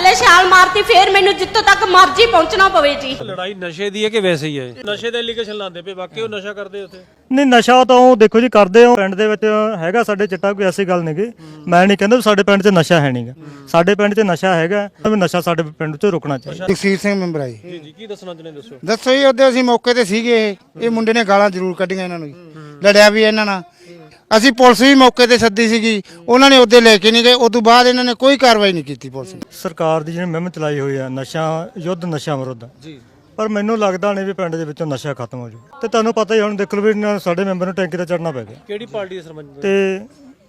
ਥੱਲੇ ਛਾਲ ਮਾਰਤੀ ਫੇਰ ਮੈਨੂੰ ਜਿੱਥੋਂ ਤੱਕ ਮਰਜ਼ੀ ਪਹੁੰਚਣਾ ਪਵੇ ਜੀ। ਲੜਾਈ ਨਸ਼ੇ ਦੀ ਹੈ ਕਿ ਵੈਸੇ ਹੀ ਹੈ? ਨਸ਼ੇ ਦਾ ਐਲੀਗੇਸ਼ਨ ਲਾਉਂਦੇ ਪਏ ਬਾਕੀ ਉਹ ਨਸ਼ਾ ਕਰਦੇ ਉੱਥੇ। ਨਹੀਂ ਨਸ਼ਾ ਤਾਂ ਉਹ ਦੇਖੋ ਜੀ ਕਰਦੇ ਹੋ ਪਿੰਡ ਦੇ ਵਿੱਚ ਹੈਗਾ ਸਾਡੇ ਚਿੱਟਾ ਕੋਈ ਐਸੀ ਗੱਲ ਨਹੀਂਗੀ ਮੈਂ ਨਹੀਂ ਕਹਿੰਦਾ ਵੀ ਸਾਡੇ ਪਿੰਡ 'ਚ ਨਸ਼ਾ ਹੈ ਨਹੀਂਗਾ ਸਾਡੇ ਪਿੰਡ 'ਚ ਨਸ਼ਾ ਹੈਗਾ ਵੀ ਨਸ਼ਾ ਸਾਡੇ ਪਿੰਡ 'ਚ ਰੁਕਣਾ ਚਾਹੀਦਾ। ਜਗਸੀਰ ਸਿੰਘ ਮੈਂਬਰ ਆਈ ਜੀ ਜੀ ਕੀ ਦੱਸਣਾ ਚਾਹੁੰਦੇ ਦੱਸੋ? ਦੱਸੋ ਜੀ ਉਹਦੇ ਅਸੀਂ ਮੌਕੇ ਤੇ ਸੀਗੇ ਇਹ। ਇਹ ਮੁੰਡੇ ਨੇ ਗਾਲਾਂ ਜ਼ਰੂਰ ਕੱਢੀਆਂ ਇਹਨਾਂ ਨੂੰ ਜੀ। ਲੜਿਆ ਵੀ ਇਹਨਾਂ ਨਾਲ। ਅਸੀਂ ਪੁਲਿਸ ਵੀ ਮੌਕੇ ਤੇ ਸੱਦੀ ਸੀਗੀ ਉਹਨਾਂ ਨੇ ਉਹਦੇ ਲੈ ਕੇ ਨਹੀਂ ਗਏ ਉਸ ਤੋਂ ਬਾਅਦ ਇਹਨਾਂ ਨੇ ਕੋਈ ਕਾਰਵਾਈ ਨਹੀਂ ਕੀਤੀ ਪੁਲਿਸ ਨੇ। ਸਰਕਾਰ ਦੀ ਜਿਹੜੀ ਮੁਹਿੰਮ ਚਲਾਈ ਹੋਈ ਆ ਨਸ਼ਾ ਯੁੱਧ ਨਸ਼ਾ ਵਿਰੁੱਧ। ਜੀ। ਪਰ ਮੈਨੂੰ ਲੱਗਦਾ ਨਹੀਂ ਵੀ ਪਿੰਡ ਦੇ ਵਿੱਚੋਂ ਨਸ਼ਾ ਖਤਮ ਹੋ ਜੂ ਤੇ ਤੁਹਾਨੂੰ ਪਤਾ ਹੀ ਹੁਣ ਦੇਖ ਲਓ ਵੀ ਨਾ ਸਾਡੇ ਮੈਂਬਰ ਨੂੰ ਟੈਂਕੀ ਤੇ ਚੜਨਾ ਪੈ ਗਿਆ। ਕਿਹੜੀ ਪਾਰਟੀ ਦੇ ਸਰਪੰਚ ਤੇ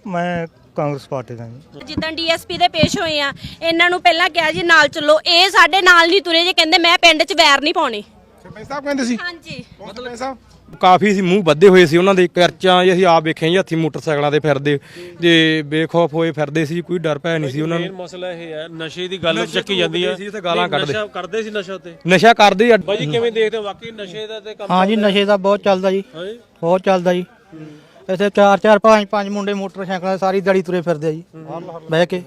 ਮੈਂ ਕਾਂਗਰਸ ਪਾਰਟੀ ਦਾ ਜੀ। ਜਿੱਦਾਂ ਡੀਐਸਪੀ ਦੇ ਪੇਸ਼ ਹੋਏ ਆ ਇਹਨਾਂ ਨੂੰ ਪਹਿਲਾਂ ਕਿਹਾ ਜੀ ਨਾਲ ਚੱਲੋ। ਇਹ ਸਾਡੇ ਨਾਲ ਨਹੀਂ ਤੁਰੇ ਜੇ ਕਹਿੰਦੇ ਮੈਂ ਪਿੰਡ 'ਚ ਵੈਰ ਨਹੀਂ ਪਾਉਣੀ। ਸਰਪੰਚ ਸਾਹਿਬ ਕਹਿੰਦੇ ਸੀ? ਹਾਂਜੀ। ਸਰਪੰਚ ਸਾਹਿਬ? ਕਾਫੀ ਸੀ ਮੂੰਹ ਬੱਧੇ ਹੋਏ ਸੀ ਉਹਨਾਂ ਦੇ ਕਰਚਾਂ ਜੀ ਅਸੀਂ ਆਪ ਵੇਖੇ ਜੀ ਹੱਥੀ ਮੋਟਰਸਾਈਕਲਾਂ ਤੇ ਫਿਰਦੇ ਜੇ ਬੇਖੌਫ ਹੋਏ ਫਿਰਦੇ ਸੀ ਕੋਈ ਡਰ ਭੈ ਨਹੀਂ ਸੀ ਉਹਨਾਂ ਮੇਨ ਨੂੰ ਮਸਲਾ ਇਹ ਹੈ ਨਸ਼ੇ ਦੀ ਗੱਲ ਚੱਕੀ ਜਾਂਦੀ ਹੈ ਸੀ ਤੇ ਗਾਲਾਂ ਨਹੀਂ, ਕੱਢਦੇ। ਨਸ਼ਾ ਕਰਦੇ ਸੀ ਨਸ਼ਾ ਤੇ ਨਸ਼ਾ ਕਰਦੇ ਆ। ਬਾਈ ਜੀ ਕਿਵੇਂ ਦੇਖਦੇ ਹੋ? ਵਾਕਈ ਨਸ਼ੇ ਦਾ ਤੇ ਕੰਮ ਹਾਂ ਜੀ ਨਸ਼ੇ ਦਾ ਬਹੁਤ ਚੱਲਦਾ ਜੀ। ਹਾਂਜੀ ਬਹੁਤ ਚੱਲਦਾ ਜੀ। ਇੱਥੇ ਚਾਰ ਚਾਰ ਪੰਜ ਪੰਜ ਮੁੰਡੇ ਮੋਟਰਸਾਈਕਲਾਂ ਤੇ ਸਾਰੀ ਦੜੀ ਤੁਰੇ ਫਿਰਦੇ ਆ ਜੀ। ਬਹਿ ਕੇ।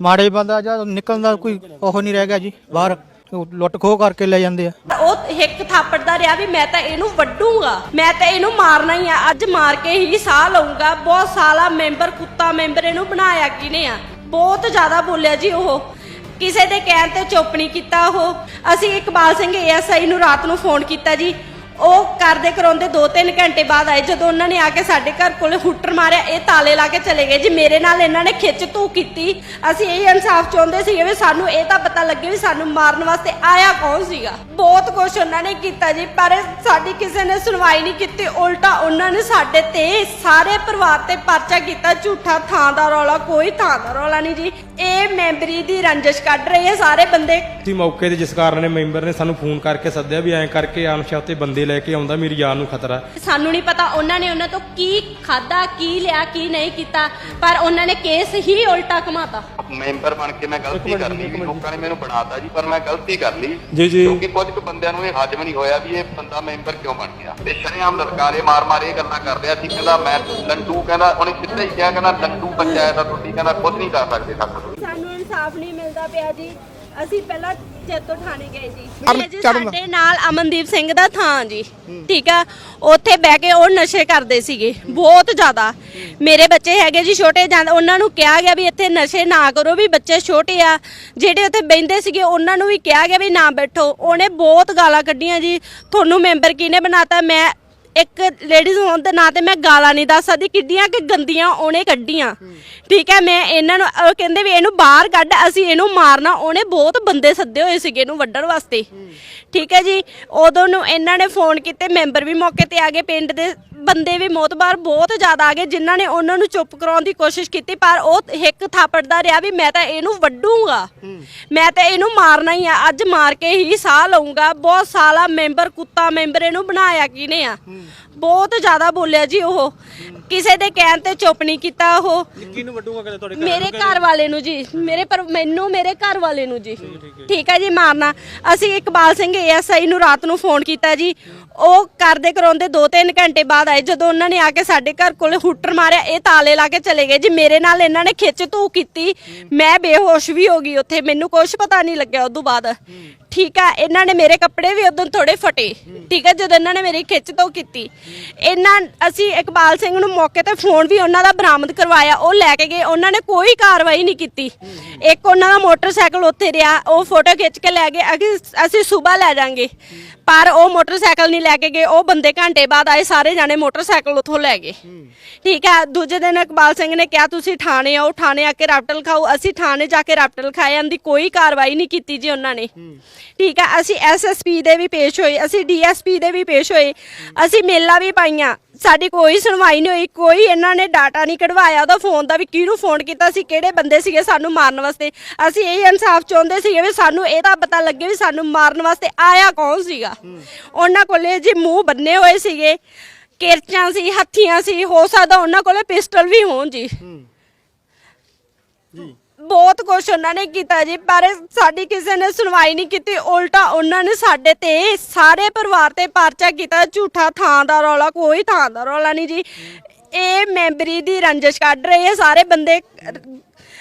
ਮਾੜੇ ਬੰਦਾ ਜਦ ਨਿਕਲਣ ਦਾ ਕੋਈ ਉਹ ਨਹੀਂ ਰਹਿ ਗਿਆ ਜੀ ਬਾਹਰ। ਲੁੱਟ ਖੋਹ ਕਰਕੇ ਲੈ ਜਾਂਦੇ ਆ। ਉਹ ਹਿੱਕ ਥਾਪੜਦਾ ਰਿਹਾ ਵੀ ਮੈਂ ਤਾਂ ਇਹਨੂੰ ਵੱਡੂਗਾ ਮੈਂ ਤਾਂ ਇਹਨੂੰ ਮਾਰਨਾ ਹੀ ਆ। ਅੱਜ ਮਾਰ ਕੇ ਹੀ ਸਾਹ ਲਊਂਗਾ। ਬਹੁਤ ਸਾਲਾ ਮੈਂਬਰ, ਕੁੱਤਾ ਮੈਂਬਰ ਇਹਨੂੰ ਬਣਾਇਆ ਕਿਨੇ ਆ? ਬਹੁਤ ਜ਼ਿਆਦਾ ਬੋਲਿਆ ਜੀ ਉਹ। ਕਿਸੇ ਦੇ ਕਹਿਣ ਤੇ ਚੁੱਪ ਨਹੀਂ ਕੀਤਾ ਉਹ। ਅਸੀਂ ਇਕਬਾਲ ਸਿੰਘ ਏਐਸਆਈ ਨੂੰ ਰਾਤ ਨੂੰ ਫੋਨ ਕੀਤਾ ਜੀ। ਉਹ ਕਰਦੇ ਕਰਾਉਂਦੇ 2-3 ਘੰਟੇ ਬਾਅਦ ਆਏ, ਜਦੋਂ ਉਹਨਾਂ ਨੇ ਆ ਕੇ ਸਾਡੇ ਘਰ ਕੋਲੇ ਹੁੱਟਰ ਮਾਰਿਆ, ਇਹ ਤਾਲੇ ਲਾ ਕੇ ਚਲੇ ਗਏ। ਜੀ, ਮੇਰੇ ਨਾਲ ਇਹਨਾਂ ਨੇ ਖਿੱਚ ਧੂ ਕੀਤੀ। ਅਸੀਂ ਇਹ ਇਨਸਾਫ ਚਾਹੁੰਦੇ ਸੀਗੇ ਵੀ ਸਾਨੂੰ ਇਹ ਤਾਂ ਪਤਾ ਲੱਗੇ ਵੀ ਸਾਨੂੰ ਮਾਰਨ ਵਾਸਤੇ ਆਇਆ ਕੌਣ ਸੀਗਾ। ਬਹੁਤ ਕੁਝ ਉਹਨਾਂ ਨੇ ਕੀਤਾ ਜੀ, ਪਰ ਸਾਡੀ ਕਿਸੇ ਨੇ ਸੁਣਵਾਈ ਨਹੀਂ ਕੀਤੀ। ਉਲਟਾ ਉਹਨਾਂ ਨੇ ਸਾਡੇ ਤੇ ਸਾਰੇ ਪਰਿਵਾਰ ਤੇ ਪਰਚਾ ਕੀਤਾ, ਝੂਠਾ ਥਾਂ ਦਾ ਰੌਲਾ, ਕੋਈ ਥਾਂ ਦਾ ਰੌਲਾ ਨਹੀਂ ਜੀ। ਇਹ ਮੈਂਬਰੀ ਦੀ ਰੰਜਿਸ਼ ਕੱਢ ਰਹੇ ਆ ਸਾਰੇ ਬੰਦੇ। ਸੀ ਮੌਕੇ ਤੇ ਜਿਸ ਕਾਰਨ ਨੇ ਮੈਂਬਰ ਨੇ ਸਾਨੂੰ ਫੋਨ ਕਰਕੇ ਸੱਦਿਆ ਵੀ ਐਂ ਕਰਕੇ ਅਣਛਾਤੇ ਤੇ ਬੰਦੇ ਲੈ ਕੇ ਆਉਂਦਾ ਮੇਰੀ ਜਾਨ ਨੂੰ ਖਤਰਾ। ਸਾਨੂੰ ਨਹੀਂ ਪਤਾ ਉਹਨਾਂ ਨੇ ਉਹਨਾਂ ਤੋਂ ਕੀ ਖਾਦਾ ਕੀ ਲਿਆ ਕੀ ਨਹੀਂ ਕੀਤਾ ਪਰ ਉਹਨਾਂ ਨੇ ਕੇਸ ਹੀ ਉਲਟਾ ਘਮਾਤਾ। ਮੈਂਬਰ ਬਣ ਕੇ ਮੈਂ ਗਲਤੀ ਕਰ ਲਈ ਵੀ ਲੋਕਾਂ ਨੇ ਮੈਨੂੰ ਬਣਾਤਾ ਜੀ ਪਰ ਮੈਂ ਗਲਤੀ ਕਰ ਲਈ। ਜੀ, ਜੀ। ਕਿਉਂਕਿ ਕੁਝ ਕੁ ਬੰਦਿਆਂ ਨੂੰ ਇਹ ਹਜਮ ਨਹੀਂ ਹੋਇਆ ਵੀ ਇਹ ਬੰਦਾ ਮੈਂਬਰ ਕਿਉਂ ਬਣ ਗਿਆ। ਤੇ ਸ਼ਰੇਆਮ ਲਲਕਾਰੇ ਮਾਰ ਮਾਰ ਇਹ ਗੱਲਾਂ ਕਰ ਰਿਹਾ ਸੀ ਕਹਿੰਦਾ ਮੈਂ ਲੰਡੂ ਕਹਿੰਦਾ ਉਹਨੇ ਸਿੱਧਾ ਹੀ ਕਿਹਾ ਕਹਿੰਦਾ ਲੰਡੂ ਪੰਚਾਇਤ ਆ ਤੁਹਾਡੀ ਕਹਿੰਦਾ ਕੁਝ ਨਹੀਂ ਕਰ ਸਕਦੇ ਸਾਡੇ ਸਾਨੂੰ ਇਨਸਾਫ ਨਹੀਂ ਮਿਲਦਾ ਪਿਆ ਜੀ। ਅਸੀਂ ਪਹਿਲਾਂ ਜੇਤੋ ਠਾਣੇ ਗਏ ਜੀ। ਅਰ- ਇਹ ਜੀ ਚੜ੍ਹਨ- ਸਾਡੇ ਨਾਲ ਅਮਨਦੀਪ ਸਿੰਘ ਦਾ ਥਾਂ ਜੀ ਠੀਕ ਆ? ਉੱਥੇ ਬਹਿ ਕੇ ਉਹ ਨਸ਼ੇ ਕਰਦੇ ਸੀਗੇ ਬਹੁਤ ਜ਼ਿਆਦਾ। ਮੇਰੇ ਬੱਚੇ ਹੈਗੇ ਜੀ ਛੋਟੇ ਜਾਂ ਉਹਨਾਂ ਨੂੰ ਕਿਹਾ ਗਿਆ ਵੀ ਇੱਥੇ ਨਸ਼ੇ ਨਾ ਕਰੋ ਵੀ ਬੱਚੇ ਛੋਟੇ ਆ। ਜਿਹੜੇ ਉੱਥੇ ਬੈੰਦੇ ਸੀਗੇ ਉਹਨਾਂ ਨੂੰ ਵੀ ਕਿਹਾ ਗਿਆ ਵੀ ਨਾ ਬੈਠੋ। ਉਹਨੇ ਬਹੁਤ ਗਾਲਾਂ ਕੱਢੀਆਂ ਜੀ। ਤੁਹਾਨੂੰ ਮੈਂਬਰ ਕਿਹਨੇ ਬਣਾਤਾ? ਮੈਂ ਇੱਕ ਲੇਡੀਜ਼ ਹੋਣ ਦੇ ਨਾਂ ਤੇ ਮੈਂ ਗਾਲਾਂ ਨਹੀਂ ਦੱਸ ਸਕਦੀ ਕਿੱਡੀਆਂ ਕਿ ਗੰਦੀਆਂ ਉਹਨੇ ਕੱਢੀਆਂ। ਠੀਕ ਹੈ ਮੈਂ ਇਹਨਾਂ ਨੂੰ ਉਹ ਕਹਿੰਦੇ ਵੀ ਇਹਨੂੰ ਬਾਹਰ ਕੱਢ ਅਸੀਂ ਇਹਨੂੰ ਮਾਰਨਾ ਉਹਨੇ ਬਹੁਤ ਬੰਦੇ ਸੱਦੇ ਹੋਏ ਸੀਗੇ ਇਹਨੂੰ ਵੱਢਣ ਵਾਸਤੇ। ਠੀਕ ਹੈ ਜੀ ਉਦੋਂ ਨੂੰ ਇਹਨਾਂ ਨੇ ਫੋਨ ਕੀਤੇ ਮੈਂਬਰ ਵੀ ਮੌਕੇ ਤੇ ਆ ਗਏ ਪਿੰਡ ਦੇ ਬੰਦੇ ਵੀ ਮੋਤਬਾਰ ਬਹੁਤ ਜ਼ਿਆਦਾ ਆ ਗਏ ਜਿਨ੍ਹਾਂ ਨੇ ਉਹਨਾਂ ਨੂੰ ਚੁੱਪ ਕਰਾਉਣ ਦੀ ਕੋਸ਼ਿਸ਼ ਕੀਤੀ ਪਰ ਉਹ ਹਿੱਕ ਥਾਪੜਦਾ ਰਿਹਾ ਵੀ ਮੈਂ ਤਾਂ ਇਹਨੂੰ ਵੱਢੂਗਾ। ਮੈਂ ਤਾਂ ਇਹਨੂੰ ਮਾਰਨਾ ਹੀ ਆ ਅੱਜ ਮਾਰ ਕੇ ਹੀ ਸਾਹ ਲਊਂਗਾ। ਬਹੁਤ ਸਾਲਾ ਮੈਂਬਰ ਕੁੱਤਾ ਮੈਂਬਰ ਇਹਨੂੰ ਬਣਾਇਆ ਕਿਨੇ ਆ? ਬਹੁਤ ਜ਼ਿਆਦਾ ਬੋਲਿਆ ਜੀ ਉਹ। ਕਿਸੇ ਦੇ ਕਹਿਣ ਤੇ ਚੁੱਪ ਨਹੀਂ ਕੀਤਾ ਉਹ। ਕਿਹਨੂੰ ਵੱਡੂਗਾ ਕਹਿੰਦੇ ਤੁਹਾਡੇ ਘਰ ਮੇਰੇ ਘਰ ਵਾਲੇ ਨੂੰ ਜੀ। ਮੇਰੇ ਪਰ ਮੈਨੂੰ ਮੇਰੇ ਘਰ ਵਾਲੇ ਨੂੰ ਜੀ। ਠੀਕ ਹੈ ਜੀ ਮਾਰਨਾ। ਅਸੀਂ ਇਕਬਾਲ ਸਿੰਘ ਏਐਸਆਈ ਨੂੰ ਰਾਤ ਨੂੰ ਫੋਨ ਕੀਤਾ ਜੀ। ਉਹ ਕਰਦੇ ਕਰਾਉਂਦੇ 2-3 ਘੰਟੇ ਬਾਅਦ ਆਏ, ਜਦੋਂ ਉਹਨਾਂ ਨੇ ਆ ਕੇ ਸਾਡੇ ਘਰ ਕੋਲ ਹੁੱਟਰ ਮਾਰਿਆ, ਇਹ ਤਾਲੇ ਲਾ ਕੇ ਚਲੇ ਗਏ। ਜੀ, ਮੇਰੇ ਨਾਲ ਇਹਨਾਂ ਨੇ ਖਿੱਚ ਧੂ ਕੀਤੀ। ਮੈਂ ਬੇਹੋਸ਼ ਵੀ ਹੋ ਗਈ ਉੱਥੇ, ਮੈਨੂੰ ਕੁਝ ਪਤਾ ਨਹੀਂ ਲੱਗਿਆ ਉਦੋਂ ਬਾਅਦ। ਠੀਕ ਆ, ਇਹਨਾਂ ਨੇ ਮੇਰੇ ਕੱਪੜੇ ਵੀ ਉਦੋਂ ਥੋੜੇ ਫਟੇ, ਠੀਕ ਆ, ਜਦੋਂ ਇਹਨਾਂ ਨੇ ਮੇਰੀ ਖਿੱਚ ਤੋਂ ਕੀਤੀ। ਇਹਨਾਂ, ਅਸੀਂ ਇਕਬਾਲ ਸਿੰਘ ਨੂੰ ਮੌਕੇ ਤੇ ਫੋਨ ਵੀ ਉਹਨਾਂ ਦਾ ਬਰਾਮਦ ਕਰਵਾਇਆ, ਉਹ ਲੈ ਕੇ ਗਏ, ਉਹਨਾਂ ਨੇ ਕੋਈ ਕਾਰਵਾਈ ਨਹੀਂ ਕੀਤੀ। ਇੱਕ ਉਹਨਾਂ ਦਾ ਮੋਟਰਸਾਈਕਲ ਉੱਥੇ ਰਿਹਾ, ਉਹ ਫੋਟੋ ਖਿੱਚ ਕੇ ਲੈ ਗਏ ਅਗੇ- ਅਸੀਂ ਸਵੇਰ ਲੈ ਜਾਾਂਗੇ। ਪਰ ਉਹ ਮੋਟਰਸਾਈਕਲ ਨਹੀਂ ਲੈ ਕੇ ਗਏ, ਉਹ ਬੰਦੇ ਘੰਟੇ ਬਾਅਦ ਆਏ, ਸਾਰੇ ਜਾਣੇ ਮੋਟਰਸਾਈਕਲ ਉੱਥੋਂ ਲੈ ਗਏ। ਠੀਕ ਆ, ਦੂਜੇ ਦਿਨ ਇਕਬਾਲ ਸਿੰਘ ਨੇ ਕਿਹਾ, ਤੁਸੀਂ ਥਾਣੇ ਆਓ, ਥਾਣੇ ਆ ਕੇ ਰਾਪਟਲ ਖਾਓ, ਅਸੀਂ ਥਾਣੇ ਜਾ ਕੇ ਰਾਪਟਲ ਖਾਏ ਦੀ ਕੋਈ ਕਾਰਵਾਈ ਨਹੀਂ ਕੀਤੀ ਜੀ ਉਹਨਾਂ ਨੇ। ਠੀਕ ਆ, ਅਸੀਂ ਐਸਐਸਪੀ ਦੇ ਵੀ ਪੇਸ਼ ਹੋਏ, ਅਸੀਂ ਡੀਐਸਪੀ ਦੇ ਵੀ ਪੇਸ਼ ਹੋਏ, ਅਸੀਂ ਮੇਲਾ ਵੀ ਪਾਈਆਂ। ਸਾਡੀ ਕੋਈ ਸੁਣਵਾਈ ਨਹੀਂ ਹੋਈ, ਕੋਈ ਇਹਨਾਂ ਨੇ ਡਾਟਾ ਨਹੀਂ ਕਢਵਾਇਆ, ਉਹਦਾ ਫੋਨ ਦਾ ਵੀ ਕਿਹਨੂੰ ਫੋਨ ਕੀਤਾ ਸੀ, ਕਿਹੜੇ ਬੰਦੇ ਸੀਗੇ ਸਾਨੂੰ ਮਾਰਨ ਵਾਸਤੇ। ਅਸੀਂ ਇਹ ਇਨਸਾਫ ਚਾਹੁੰਦੇ ਸੀਗੇ ਵੀ ਸਾਨੂੰ ਇਹਦਾ ਪਤਾ ਲੱਗੇ ਵੀ ਸਾਨੂੰ ਮਾਰਨ ਵਾਸਤੇ ਆਇਆ ਕੌਣ ਸੀਗਾ। ਉਹਨਾਂ ਕੋਲੇ ਜੀ ਮੂੰਹ ਬੰਨੇ ਹੋਏ ਸੀਗੇ, ਕਿਰਚਾਂ ਸੀ, ਹੱਥੀਆਂ ਸੀ, ਹੋ ਸਕਦਾ ਉਹਨਾਂ ਕੋਲੇ ਪਿਸਟਲ ਵੀ ਹੋਣ ਜੀ। ਬਹੁਤ ਕੁਛ ਉਹਨਾਂ ਨੇ ਕੀਤਾ ਜੀ, ਪਰ ਸਾਡੀ ਕਿਸੇ ਨੇ ਸੁਣਵਾਈ ਨਹੀਂ ਕੀਤੀ, ਉਲਟਾ ਉਹਨਾਂ ਨੇ ਸਾਡੇ ਤੇ ਸਾਰੇ ਪਰਿਵਾਰ ਤੇ ਪਰਚਾ ਕੀਤਾ, ਝੂਠਾ ਥਾਂ ਦਾ ਰੌਲਾ, ਕੋਈ ਥਾਂ ਦਾ ਰੌਲਾ ਨਹੀਂ ਜੀ। ਇਹ ਮੈਂਬਰੀ ਦੀ ਰੰਜਿਸ਼ ਕੱਢ ਰਹੇ ਆ, ਸਾਰੇ ਬੰਦੇ